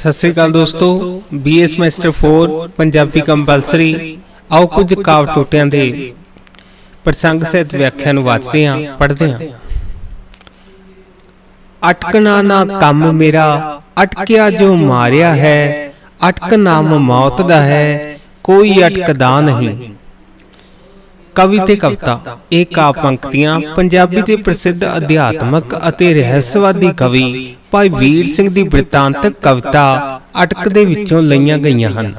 ਸਤਿ ਸ੍ਰੀ ਅਕਾਲ ਦੋਸਤੋ BS master 4 Punjabi compulsory ਆਓ ਕੁਝ ਕਾਵ ਟੋਟਿਆਂ ਦੇ ਪ੍ਰਸੰਗ ਸਹਿਤ ਵਿਆਖਿਆ ਨੂੰ ਵਾਚਦੇ ਹਾਂ, ਪੜ੍ਹਦੇ ਹਾਂ। ਅਟਕਣਾ ਨਾ ਕੰਮ ਮੇਰਾ, ਅਟਕਿਆ ਜੋ ਮਾਰਿਆ ਹੈ, ਅਟਕ ਨਾਮ ਮੌਤ ਦਾ ਹੈ, ਕੋਈ ਅਟਕਦਾ ਨਹੀਂ। ਕਵੀ ਤੇ ਕਵਿਤਾ ਇਹ ਕਾਵ ਪੰਕਤੀਆਂ ਪੰਜਾਬੀ ਦੇ ਪ੍ਰਸਿੱਧ ਅਧਿਆਤਮਕ ਅਤੇ ਰਹੱਸਵਾਦੀ ਕਵੀ ਭਾਈ ਵੀਰ ਸਿੰਘ ਦੀ ਬ੍ਰਿਤਾਂਤਕ ਕਵਿਤਾ ਅਟਕ ਦੇ ਵਿੱਚੋਂ ਲਈਆਂ ਗਈਆਂ ਹਨ।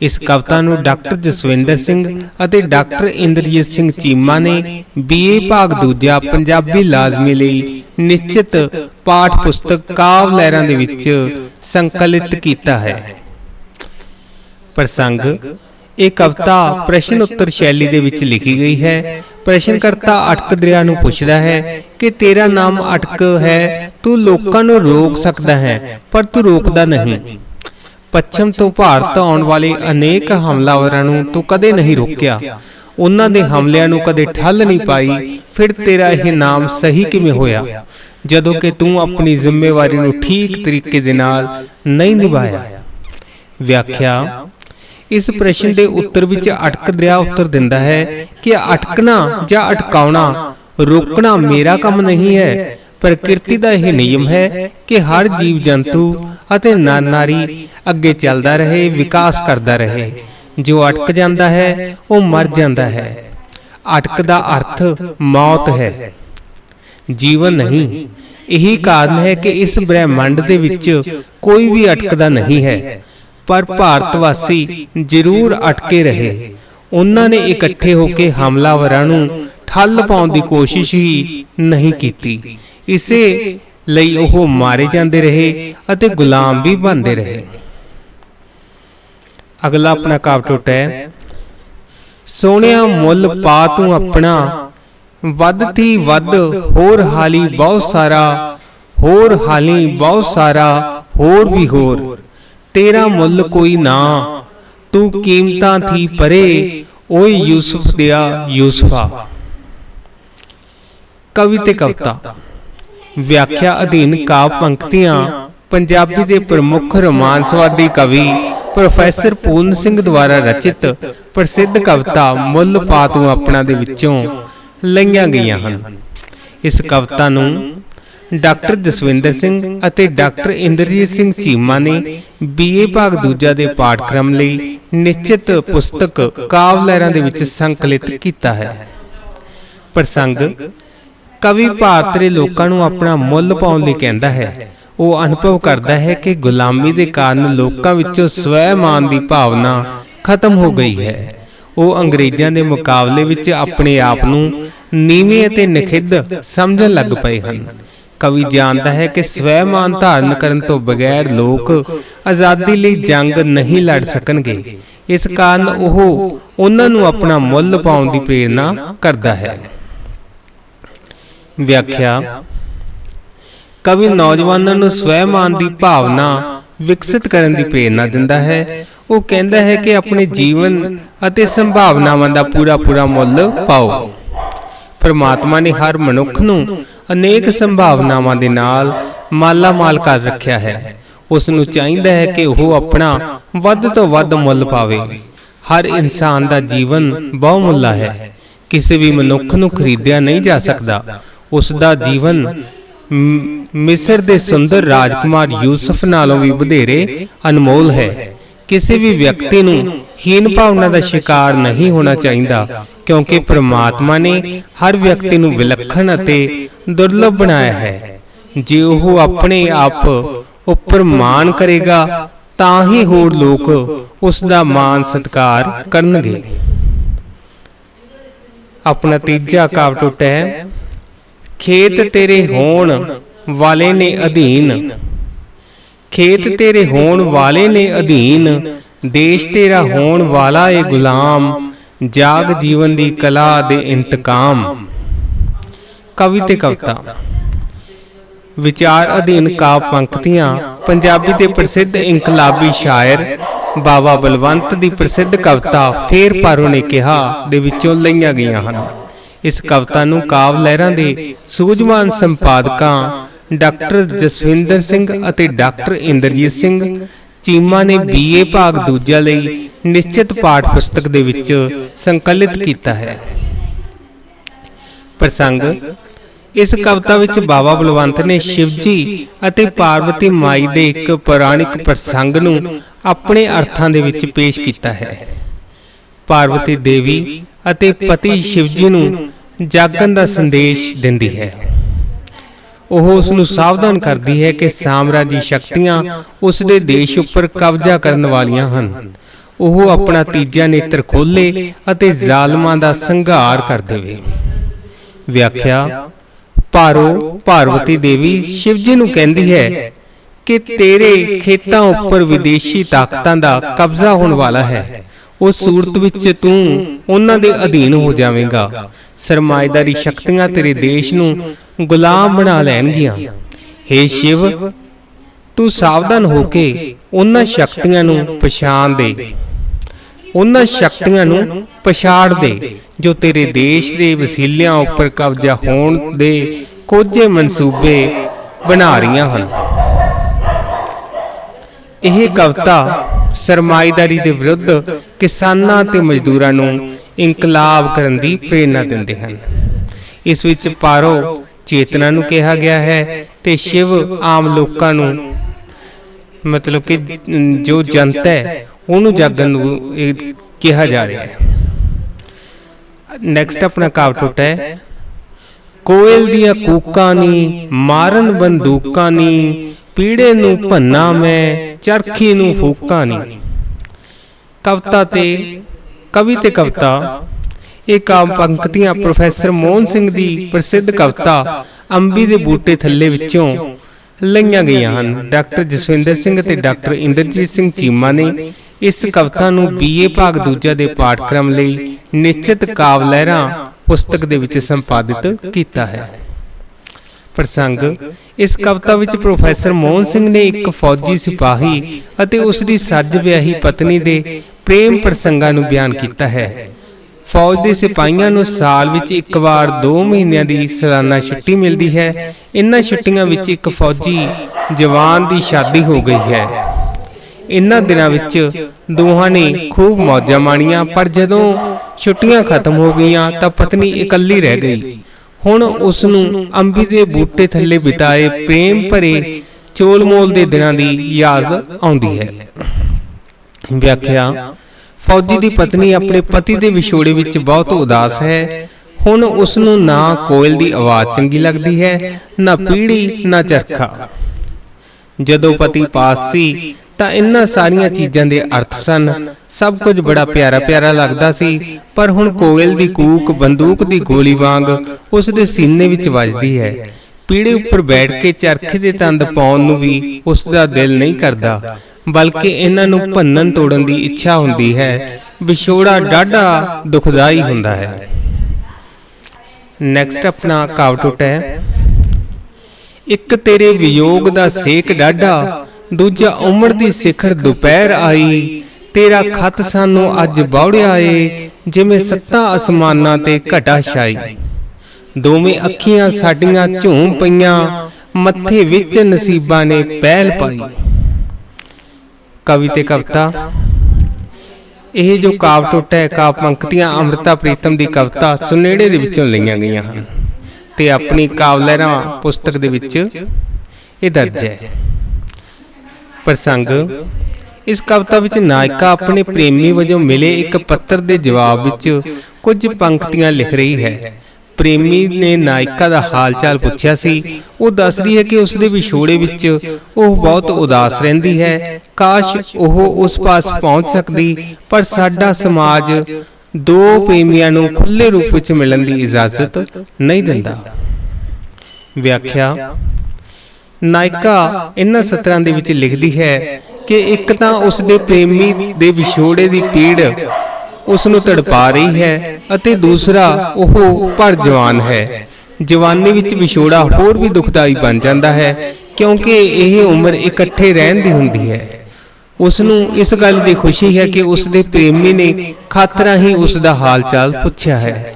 ਇਸ ਕਵਿਤਾ ਨੂੰ ਡਾਕਟਰ ਜਸਵਿੰਦਰ ਸਿੰਘ ਅਤੇ ਡਾਕਟਰ ਇੰਦਰਜੀਤ ਸਿੰਘ ਚੀਮਾ ਨੇ ਬੀਏ ਭਾਗ ਦੂਜਾ ਪੰਜਾਬੀ ਲਾਜ਼ਮੀ ਲਈ ਨਿਸ਼ਚਿਤ ਪਾਠ ਪੁਸਤਕ ਕਾਵ ਲਹਿਰਾਂ ਦੇ ਵਿੱਚ ਸੰਕਲਿਤ ਕੀਤਾ ਹੈ। ਪ੍ਰਸੰਗ ਇਹ ਕਵਿਤਾ ਪ੍ਰਸ਼ਨ ਉੱਤਰ ਸ਼ੈਲੀ ਦੇ ਵਿੱਚ ਲਿਖੀ ਗਈ ਹੈ। ਪ੍ਰਸ਼ਨਕਰਤਾ ਅਟਕ ਦਰਿਆ ਨੂੰ ਪੁੱਛਦਾ ਹੈ ਕਿ ਤੇਰਾ ਨਾਮ ਅਟਕ ਹੈ, ਤੂੰ ਲੋਕਾਂ ਨੂੰ ਰੋਕ ਸਕਦਾ ਹੈ, ਪਰ ਤੂੰ ਰੋਕਦਾ ਨਹੀਂ। ਪੱਛਮ ਤੋਂ ਭਾਰਤ ਆਉਣ ਵਾਲੇ ਅਨੇਕ ਹਮਲਾਵਰਾਂ ਨੂੰ ਤੂੰ ਕਦੇ ਨਹੀਂ ਰੋਕਿਆ। ਉਹਨਾਂ ਦੇ ਹਮਲਿਆਂ ਨੂੰ ਕਦੇ ਠੱਲ ਨਹੀਂ ਪਾਈ, ਫਿਰ ਤੇਰਾ ਇਹ ਨਾਮ ਸਹੀ ਕਿਵੇਂ ਹੋਇਆ? ਜਦੋਂ ਕਿ ਤੂੰ ਆਪਣੀ ਜ਼ਿੰਮੇਵਾਰੀ ਨੂੰ ਠੀਕ ਤਰੀਕੇ ਦੇ ਨਾਲ ਨਹੀਂ ਨਿਭਾਇਆ। ਵਿਆਖਿਆ ਇਸ ਪ੍ਰਸ਼ਨ ਦੇ ਉੱਤਰ ਵਿੱਚ ਅਟਕ ਦਰਿਆ ਉੱਤਰ ਦਿੰਦਾ ਹੈ ਕਿ ਅਟਕਣਾ ਜਾਂ ਅਟਕਾਉਣਾ ਰੋਕਣਾ ਮੇਰਾ ਕੰਮ ਨਹੀਂ ਹੈ। ਪ੍ਰਕਿਰਤੀ ਦਾ ਇਹ ਨਿਯਮ ਹੈ ਕਿ ਹਰ ਜੀਵ ਜੰਤੂ ਅਤੇ ਨਰ ਨਾਰੀ ਅੱਗੇ ਚੱਲਦਾ ਰਹੇ, ਵਿਕਾਸ ਕਰਦਾ ਰਹੇ। ਜੋ ਅਟਕ ਜਾਂਦਾ ਹੈ, ਉਹ ਮਰ ਜਾਂਦਾ ਹੈ। ਅਟਕ ਦਾ ਅਰਥ ਮੌਤ ਹੈ। ਜੀਵਨ ਨਹੀਂ। ਇਹੀ ਕਾਰਨ ਹੈ ਕਿ ਇਸ ਬ੍ਰਹਿਮੰਡ ਦੇ ਵਿੱਚ ਕੋਈ ਵੀ ਅਟਕਦਾ ਨਹੀਂ ਹੈ। ਪਰ ਭਾਰਤ ਵਾਸੀ ਜ਼ਰੂਰ ਅਟਕੇ ਰਹੇ। ਉਹਨਾਂ ਨੇ ਇਕੱਠੇ ਹੋ ਕੇ ਹਮਲਾਵਰਾਂ ਨੂੰ ਠੱਲ ਪਾਉਣ ਦੀ ਕੋਸ਼ਿਸ਼ ਹੀ ਨਹੀਂ ਕੀਤੀ। ਇਸੇ ਲਈ ਉਹ ਮਾਰੇ ਜਾਂਦੇ ਰਹੇ ਅਤੇ ਗੁਲਾਮ ਵੀ ਬਣਦੇ ਰਹੇ। ਅਗਲਾ ਆਪਣਾ ਕਾਵ ਟੋਟਾ ਹੈ। ਸੋਹਣਿਆ ਮੁੱਲ ਪਾ ਤੂੰ ਆਪਣਾ, ਵੱਧ ਤੀ ਵੱਧ ਹੋਰ ਹਾਲੀ ਬਹੁਤ ਸਾਰਾ, ਹੋਰ ਹਾਲੀ ਬਹੁਤ ਸਾਰਾ, ਹੋਰ ਵੀ ਹੋਰ। ਤੇਰਾ ਮੁੱਲ ਕੋਈ ਨਾ। ਤੂੰ ਕੀਮਤਾਂ ਥੀ ਪਰੇ ਓਏ ਯੂਸਫ ਦਿਆ ਯੂਸਫਾ। ਕਵੀ ਤੇ ਕਵਿਤਾ। ਵਿਆਖਿਆ ਅਧੀਨ ਕਾਵ ਪੰਕਤੀਆਂ। ਪੰਜਾਬੀ ਦੇ ਪ੍ਰਮੁੱਖ ਰੋਮਾਂਸਵਾਦੀ ਕਵੀ ਪ੍ਰੋਫੈਸਰ ਪੂਰਨ ਸਿੰਘ ਦੁਆਰਾ ਰਚਿਤ ਪ੍ਰਸਿੱਧ ਕਵਿਤਾ ਮੁੱਲ ਪਾ ਤੂੰ ਆਪਣਾ ਦੇ ਵਿੱਚੋਂ ਲਈਆਂ ਗਈਆਂ ਹਨ। ਇਸ ਕਵਿਤਾ ਨੂੰ ਡਾਕਟਰ ਜਸਵਿੰਦਰ ਸਿੰਘ ਅਤੇ ਡਾਕਟਰ ਇੰਦਰਜੀਤ ਸਿੰਘ ਚੀਮਾ ਨੇ ਬੀਏ ਭਾਗ ਦੂਜਾ ਦੇ ਪਾਠਕ੍ਰਮ ਲਈ ਨਿਸ਼ਚਿਤ ਪੁਸਤਕ ਕਾਵ ਲਹਿਰਾਂ ਦੇ ਵਿੱਚ ਸੰਕਲਿਤ ਕੀਤਾ ਹੈ। ਪ੍ਰਸੰਗ ਕਵੀ ਭਾਰਤ ਦੇ ਲੋਕਾਂ ਨੂੰ ਆਪਣਾ ਮੁੱਲ ਪਾਉਣ ਲਈ ਕਹਿੰਦਾ ਹੈ। ਉਹ ਅਨੁਭਵ ਕਰਦਾ ਹੈ ਕਿ ਗੁਲਾਮੀ ਦੇ ਕਾਰਨ ਲੋਕਾਂ ਵਿੱਚੋਂ ਸਵੈਮਾਨ ਦੀ ਭਾਵਨਾ ਖਤਮ ਹੋ ਗਈ ਹੈ। ਉਹ ਅੰਗਰੇਜ਼ਾਂ ਦੇ ਮੁਕਾਬਲੇ ਵਿੱਚ ਆਪਣੇ ਆਪ ਨੂੰ ਨੀਵੇਂ ਅਤੇ ਨਖਿੱਧ ਸਮਝਣ ਲੱਗ ਪਏ ਹਨ। ਕਵੀ ਜਾਣਦਾ ਹੈ ਕਿ ਸਵੈਮਾਨ ਧਾਰਨ ਕਰਨ ਤੋਂ ਬਗੈਰ ਲੋਕ ਆਜ਼ਾਦੀ ਲਈ ਜੰਗ ਨਹੀਂ ਲੜ ਸਕਣਗੇ। ਇਸ ਕਾਰਨ ਉਹ ਉਹਨਾਂ ਨੂੰ ਆਪਣਾ ਮੁੱਲ ਪਾਉਣ ਦੀ ਪ੍ਰੇਰਣਾ ਕਰਦਾ ਹੈ। ਵਿਆਖਿਆ। ਕਵੀ ਨੌਜਵਾਨਾਂ ਨੂੰ ਸਵੈਮਾਨ ਦੀ ਭਾਵਨਾ ਵਿਕਸਿਤ ਕਰਨ ਦੀ ਪ੍ਰੇਰਣਾ ਦਿੰਦਾ ਹੈ। ਉਹ ਕਹਿੰਦਾ ਹੈ ਕਿ ਆਪਣੇ ਜੀਵਨ ਅਤੇ ਸੰਭਾਵਨਾਵਾਂ ਦਾ ਪੂਰਾ ਪੂਰਾ ਮੁੱਲ ਪਾਓ। ਪਰਮਾਤਮਾ ਨੇ ਹਰ ਮਨੁੱਖ ਨੂੰ ਅਨੇਕ ਸੰਭਾਵਨਾਵਾਂ ਦੇ ਨਾਲ ਮਾਲਾ ਕਰ ਰੱਖਿਆ ਹੈ। ਉਸ ਨੂੰ ਚਾਹੀਦਾ ਹੈ ਕਿ ਉਹ ਆਪਣਾ ਵੱਧ ਤੋਂ ਵੱਧ ਮੁੱਲ ਪਾਵੇ। ਹਰ ਇਨਸਾਨ ਦਾ ਜੀਵਨ ਬਹੁਮੁੱਲਾ ਹੈ। ਕਿਸੇ ਵੀ ਮਨੁੱਖ ਨੂੰ ਖਰੀਦਿਆ ਨਹੀਂ ਜਾ ਸਕਦਾ। ਉਸ ਦਾ ਜੀਵਨ ਮਿਸਰ ਦੇ ਸੁੰਦਰ ਰਾਜਕੁਮਾਰ ਯੂਸਫ ਨਾਲੋਂ ਵੀ ਵਧੇਰੇ ਅਨਮੋਲ ਹੈ। ਕਿਸੇ ਵੀ ਵਿਅਕਤੀ ਨੂੰ ਹੀਨ ਭਾਵਨਾ ਦਾ ਸ਼ਿਕਾਰ ਨਹੀਂ ਹੋਣਾ ਚਾਹੀਦਾ, ਕਿਉਂਕਿ ਪ੍ਰਮਾਤਮਾ ਨੇ ਹਰ ਵਿਅਕਤੀ ਨੂੰ ਵਿਲੱਖਣ ਅਤੇ ਦੁਰਲਭ ਬਣਾਇਆ ਹੈ। ਜੇ ਉਹ ਆਪਣੇ ਆਪ ਉੱਪਰ ਮਾਣ ਕਰੇਗਾ, ਤਾਂ ਹੀ ਹੋਰ ਲੋਕ ਉਸ ਦਾ ਮਾਣ ਸਤਿਕਾਰ ਕਰਨਗੇ। ਆਪਣਾ ਤੀਜਾ ਕਾਵ ਟੁੱਟਾ ਹੈ, ਖੇਤ ਤੇਰੇ ਹੋਣ ਵਾਲੇ ਨੇ ਅਧੀਨ ਖੇਤ ਤੇਰੇ ਹੋਣ ਵਾਲੇ ਨੇ ਅਧੀਨ ਦੇਸ਼ ਤੇਰਾ ਹੋਣ ਵਾਲਾ ਏ ਗੁਲਾਮ। ਜਾਗ ਜੀਵਨ ਦੀ ਕਲਾ ਦੇ ਇੰਤਕਾਮ। ਕਵੀ ਤੇ ਕਵਿਤਾ। ਵਿਚਾਰ ਅਧੀਨ ਕਾਵ ਪੰਕਤੀਆਂ। ਪੰਜਾਬੀ ਦੇ ਪ੍ਰਸਿੱਧ ਇਨਕਲਾਬੀ ਸ਼ਾਇਰ ਬਾਬਾ ਬਲਵੰਤ ਦੀ ਪ੍ਰਸਿੱਧ ਕਵਿਤਾ ਫੇਰ ਪਾਰੋ ਨੇ ਕਿਹਾ ਦੇ ਵਿੱਚੋਂ ਲਈਆਂ ਗਈਆਂ ਹਨ। ਇਸ ਕਵਿਤਾ ਨੂੰ ਕਾਵ ਲਹਿਰਾਂ ਦੇ ਸੂਝਵਾਨ ਸੰਪਾਦਕਾਂ ਡਾਕਟਰ ਜਸਵਿੰਦਰ ਸਿੰਘ ਅਤੇ ਡਾਕਟਰ ਇੰਦਰਜੀਤ ਸਿੰਘ ਚੀਮਾ ਨੇ ਬੀਏ ਭਾਗ ਦੂਜਾ ਲਈ ਨਿਸ਼ਚਿਤ ਪਾਠ ਪੁਸਤਕ ਦੇ ਵਿੱਚ ਸੰਕਲਿਤ ਕੀਤਾ ਹੈ। ਪ੍ਰਸੰਗ, ਇਸ ਕਵਿਤਾ ਵਿੱਚ ਬਾਬਾ ਬਲਵੰਤ ਨੇ ਸ਼ਿਵਜੀ ਅਤੇ ਪਾਰਵਤੀ ਮਾਈ ਦੇ ਇੱਕ ਪੌਰਾਣਿਕ ਪ੍ਰਸੰਗ ਨੂੰ ਆਪਣੇ ਅਰਥਾਂ ਦੇ ਵਿੱਚ ਪੇਸ਼ ਕੀਤਾ ਹੈ। ਪਾਰਵਤੀ ਦੇਵੀ ਅਤੇ ਪਤੀ ਸ਼ਿਵਜੀ ਨੂੰ ਜਾਗਣ ਦਾ ਸੰਦੇਸ਼ ਦਿੰਦੀ ਹੈ। ਉਹ ਉਸ ਨੂੰ ਸਾਵਧਾਨ ਕਰਦੀ ਹੈ ਕਿ ਸਾਮਰਾਜੀ ਸ਼ਕਤੀਆਂ ਉਸ ਦੇ ਦੇਸ਼ ਉੱਪਰ ਕਬਜ਼ਾ ਕਰਨ ਵਾਲੀਆਂ ਹਨ। ਉਹ ਆਪਣਾ ਤੀਜਾ ਨੇਤਰ ਖੋਲੇ ਅਤੇ ਜ਼ਾਲਮਾਂ ਦਾ ਸੰਘਾਰ ਕਰ ਦੇਵੇ। ਵਿਆਖਿਆ ਪਾਰੋ ਪਾਰਵਤੀ ਦੇਵੀ ਸ਼ਿਵਜੀ ਨੂੰ ਕਹਿੰਦੀ ਹੈ ਕਿ ਤੇਰੇ ਖੇਤਾਂ ਉੱਪਰ ਵਿਦੇਸ਼ੀ ਤਾਕਤਾਂ ਦਾ ਕਬਜ਼ਾ ਹੋਣ ਵਾਲਾ ਹੈ। ਉਸ ਸੂਰਤ ਵਿੱਚ ਤੂੰ ਉਹਨਾਂ ਦੇ ਅਧੀਨ ਹੋ ਜਾਵੇਂਗਾ। ਸਰਮਾਇਦਾਰੀ ਸ਼ਕਤੀਆਂ ਤੇਰੇ ਦੇਸ਼ ਨੂੰ ਗੁਲਾਮ ਬਣਾ ਲੈਣਗੀਆਂ। हे ਸ਼ਿਵ ਤੂੰ ਸਾਵਧਾਨ ਹੋ ਕੇ ਉਹਨਾਂ ਸ਼ਕਤੀਆਂ ਨੂੰ ਪਛਾਣ ਦੇ। ਉਹਨਾਂ ਸ਼ਕਤੀਆਂ ਨੂੰ ਪਛਾੜ ਦੇ ਜੋ ਤੇਰੇ ਦੇਸ਼ ਦੇ ਵਸੀਲਿਆਂ ਉੱਪਰ ਕਬਜ਼ਾ ਹੋਣ ਦੇ ਕੋਝੇ ਮਨਸੂਬੇ ਬਣਾ ਰਹੀਆਂ ਹਨ। ਇਹ ਕਵਿਤਾ ਸਰਮਾਇਦਾਰੀ ਦੇ ਵਿਰੁੱਧ ਕਿਸਾਨਾਂ ਤੇ ਮਜ਼ਦੂਰਾਂ ਨੂੰ ਇਨਕਲਾਬ ਕਰਨ ਦੀ ਪ੍ਰੇਰਣਾ ਦਿੰਦੇ ਹਨ। ਇਸ ਵਿੱਚ ਪਾਰੋ ਚੇਤਨਾ ਨੂੰ ਕਿਹਾ ਗਿਆ ਹੈ ਤੇ ਸ਼ਿਵ ਆਮ ਲੋਕਾਂ ਨੂੰ ਮਤਲਬ ਕਿ ਜੋ ਜਨਤਾ ਹੈ, ਉਹਨੂੰ ਜਾਗਣ ਨੂੰ ਕਿਹਾ ਜਾ ਰਿਹਾ ਹੈ। ਨੈਕਸਟ ਆਪਣਾ ਕਾਵ ਟੁੱਟ ਹੈ। ਕੋਇਲ ਦੀਆਂ ਕੂਕਾਂ ਨੀ, ਮਾਰਨ ਬੰਦੂਕਾਂ ਨੀ, ਪੀੜੇ ਨੂੰ ਭੰਨਾ ਮੈਂ, ਚਰਖੀ ਨੂੰ ਫੂਕਾਂ ਨੀ। ਕਵਿਤਾ ਤੇ ਕਵੀ ਤੇ ਕਵਿਤਾ। ਇਹ ਕਾਮ ਪੰਕਤੀਆਂ ਪ੍ਰੋਫੈਸਰ ਮੋਹਨ ਸਿੰਘ ਦੀ ਪ੍ਰਸਿੱਧ ਕਵਿਤਾ ਅੰਬੀ ਦੇ ਬੂਟੇ ਥੱਲੇ ਵਿੱਚੋਂ ਲਈਆਂ ਗਈਆਂ ਹਨ। ਡਾਕਟਰ ਜਸਵਿੰਦਰ ਸਿੰਘ ਅਤੇ ਡਾਕਟਰ ਇੰਦਰਜੀਤ ਸਿੰਘ ਚੀਮਾ ਨੇ ਇਸ ਕਵਿਤਾ ਨੂੰ ਬੀਏ ਭਾਗ ਦੂਜਾ ਦੇ ਪਾਠਕ੍ਰਮ ਲਈ ਨਿਸ਼ਚਿਤ ਕਾਵ ਲਹਿਰਾਂ ਪੁਸਤਕ ਦੇ ਵਿੱਚ ਸੰਪਾਦਿਤ ਕੀਤਾ ਹੈ। ਪ੍ਰਸੰਗ, ਇਸ ਕਵਿਤਾ ਵਿੱਚ ਪ੍ਰੋਫੈਸਰ ਮੋਹਨ ਸਿੰਘ ਨੇ ਇੱਕ ਫੌਜੀ ਸਿਪਾਹੀ ਅਤੇ ਉਸ ਦੀ ਸੱਜ ਵਿਆਹੀ ਪਤਨੀ ਦੇ ਪ੍ਰੇਮ ਪ੍ਰਸੰਗਾਂ ਨੂੰ ਬਿਆਨ ਕੀਤਾ ਹੈ। ਫੌਜ ਦੇ ਸਿਪਾਹੀਆਂ ਨੂੰ ਸਾਲ ਵਿੱਚ ਇੱਕ ਵਾਰ 2 ਮਹੀਨਿਆਂ ਦੀ ਸਾਲਾਨਾ ਛੁੱਟੀ ਮਿਲਦੀ ਹੈ। ਇਨ੍ਹਾਂ ਛੁੱਟੀਆਂ ਵਿੱਚ ਇੱਕ ਫੌਜੀ ਜਵਾਨ ਦੀ ਸ਼ਾਦੀ ਹੋ ਗਈ ਹੈ। ਇਨ੍ਹਾਂ ਦਿਨਾਂ ਵਿੱਚ ਦੋਹਾਂ ਨੇ ਖੂਬ ਮੌਜਾਂ ਮਾਣੀਆਂ। ਪਰ ਜਦੋਂ ਛੁੱਟੀਆਂ ਖਤਮ ਹੋ ਗਈਆਂ ਤਾਂ ਪਤਨੀ ਇਕੱਲੀ ਰਹਿ ਗਈ। ਹੁਣ ਉਸ ਨੂੰ ਅੰਬੀ ਦੇ ਬੂਟੇ ਥੱਲੇ ਬਿਤਾਏ ਪ੍ਰੇਮ ਭਰੇ ਚੋਲਮੋਲ ਦੇ ਦਿਨਾਂ ਦੀ ਯਾਦ ਆਉਂਦੀ ਹੈ। ਵਿਆਖਿਆ। ਫੌਜੀ ਦੀ ਪਤਨੀ ਆਪਣੇ ਪਤੀ ਦੇ ਵਿਛੋੜੇ ਵਿੱਚ ਬਹੁਤ ਉਦਾਸ ਹੈ। ਹੁਣ ਉਸ ਨੂੰ ਨਾ ਕੋਇਲ ਦੀ ਆਵਾਜ਼ ਚੰਗੀ ਲੱਗਦੀ ਹੈ ਨਾ ਪੀੜੀ ਨਾ ਚਰਖਾ। ਜਦੋਂ ਪਤੀ ਪਾਸ ਸੀ ਤਾਂ ਇਹਨਾਂ ਸਾਰੀਆਂ ਚੀਜ਼ਾਂ ਦੇ ਅਰਥ ਸਨ। ਸਭ ਕੁਝ ਬੜਾ ਪਿਆਰਾ ਪਿਆਰਾ ਲੱਗਦਾ ਸੀ। ਪਰ ਹੁਣ ਕੋਇਲ ਦੀ ਕੂਕ ਬੰਦੂਕ ਦੀ ਗੋਲੀ ਵਾਂਗ ਉਸ ਦੇ ਸੀਨੇ ਵਿੱਚ ਵੱਜਦੀ ਹੈ। ਪੀੜੇ ਉੱਪਰ ਬੈਠ ਕੇ ਚਰਖੇ ਦੇ ਤੰਦ ਪਾਉਣ ਨੂੰ ਵੀ ਉਸ ਦਾ ਦਿਲ ਨਹੀਂ ਕਰਦਾ। ਬਲਕਿ ਇਹਨਾਂ ਨੂੰ ਭੰਨਣ ਤੋੜਨ ਦੀ ਇੱਛਾ ਹੁੰਦੀ ਹੈ। ਵਿਛੋੜਾ ਡਾਢਾ ਦੁਖਦਾਈ ਹੁੰਦਾ ਹੈ। ਨੈਕਸਟ ਆਪਣਾ ਕਾਵ ਹੈ। ਇੱਕ ਤੇਰੇ ਵਿਯੋਗ ਦਾ ਸੇਕ ਡਾਢਾ, ਦੂਜਾ ਉਮਰ ਦੀ ਸਿਖਰ ਦੁਪਹਿਰ ਆਈ, ਤੇਰਾ ਖਤ ਸਾਨੂੰ ਅੱਜ ਬੌੜਿਆ ਏ, ਜਿਵੇਂ ਸੱਤਾ ਅਸਮਾਨਾਂ ਤੇ ਘਟਾ ਛਾਈ। ਦੋਵੇਂ ਅੱਖੀਆਂ ਸਾਡੀਆਂ ਝੂਮ ਪਈਆਂ, ਮੱਥੇ ਵਿੱਚ ਨਸੀਬਾਂ ਨੇ ਪਹਿਲ ਪਾਈ। ਕਵੀ ਤੇ ਕਵਿਤਾ। ਇਹ ਜੋ ਕਾਵ ਟੁੱਟ ਹੈ ਕਾਵ ਪੰਕਤੀਆਂ ਅੰਮ੍ਰਿਤਾ ਪ੍ਰੀਤਮ ਦੀ ਕਵਿਤਾ ਸੁਨੇੜੇ ਦੇ ਵਿੱਚੋਂ ਲਈਆਂ ਗਈਆਂ ਹਨ। ਤੇ ਆਪਣੀ ਕਾਵ ਲਹਿਰਾਂ ਪੁਸਤਕ ਦੇ ਵਿੱਚ ਇਹ ਦਰਜ ਹੈ। ਪ੍ਰਸੰਗ ਇਸ ਕਵਿਤਾ ਵਿੱਚ ਨਾਇਕਾ ਆਪਣੇ ਪ੍ਰੇਮੀ ਵਜੋਂ ਮਿਲੇ ਇੱਕ ਪੱਤਰ ਦੇ ਜਵਾਬ ਵਿੱਚ ਕੁਝ ਪੰਕਤੀਆਂ ਲਿਖ ਰਹੀ ਹੈ। ਪ੍ਰੇਮੀ ਨੇ ਨਾਇਕਾ ਦਾ ਹਾਲਚਾਲ ਪੁੱਛਿਆ ਸੀ। ਉਹ ਦੱਸਦੀ ਹੈ ਕਿ ਉਸ ਦੇ ਵਿਛੋੜੇ ਵਿੱਚ ਉਹ ਬਹੁਤ ਉਦਾਸ ਰਹਿੰਦੀ ਹੈ। ਕਾਸ਼ ਉਹ ਉਸ ਪਾਸ ਪਹੁੰਚ ਸਕਦੀ, ਪਰ ਸਾਡਾ ਸਮਾਜ ਦੋ ਪ੍ਰੇਮੀਆਂ ਨੂੰ ਖੁੱਲੇ ਰੂਪ ਵਿੱਚ ਮਿਲਣ ਦੀ ਇਜਾਜ਼ਤ ਨਹੀਂ ਦਿੰਦਾ। ਵਿਆਖਿਆ, ਨਾਇਕਾ ਇਹਨਾਂ ਸਤਰਾਂ ਦੇ ਵਿੱਚ ਲਿਖਦੀ ਹੈ ਕਿ ਇੱਕ ਤਾਂ ਉਸ ਦੇ ਪ੍ਰੇਮੀ ਦੇ ਵਿਛੋੜੇ ਦੀ ਪੀੜ ਉਸ ਨੂੰ ਤੜਪਾ ਰਹੀ ਹੈ ਅਤੇ ਦੂਸਰਾ ਉਹ ਪਰ ਜਵਾਨ ਹੈ। ਜਵਾਨੀ ਵਿੱਚ ਵਿਛੋੜਾ ਹੋਰ ਵੀ ਦੁਖਦਾਈ ਬਣ ਜਾਂਦਾ ਹੈ ਕਿਉਂਕਿ ਇਹ ਉਮਰ ਇਕੱਠੇ ਰਹਿਣ ਦੀ ਹੁੰਦੀ ਹੈ। ਉਸ ਨੂੰ ਇਸ ਗੱਲ ਦੀ ਖੁਸ਼ੀ ਹੈ ਕਿ ਉਸ ਦੇ ਪ੍ਰੇਮੀ ਨੇ ਖਤ ਰਾਹੀਂ ਉਸ ਦਾ ਹਾਲ ਪੁੱਛਿਆ ਹੈ।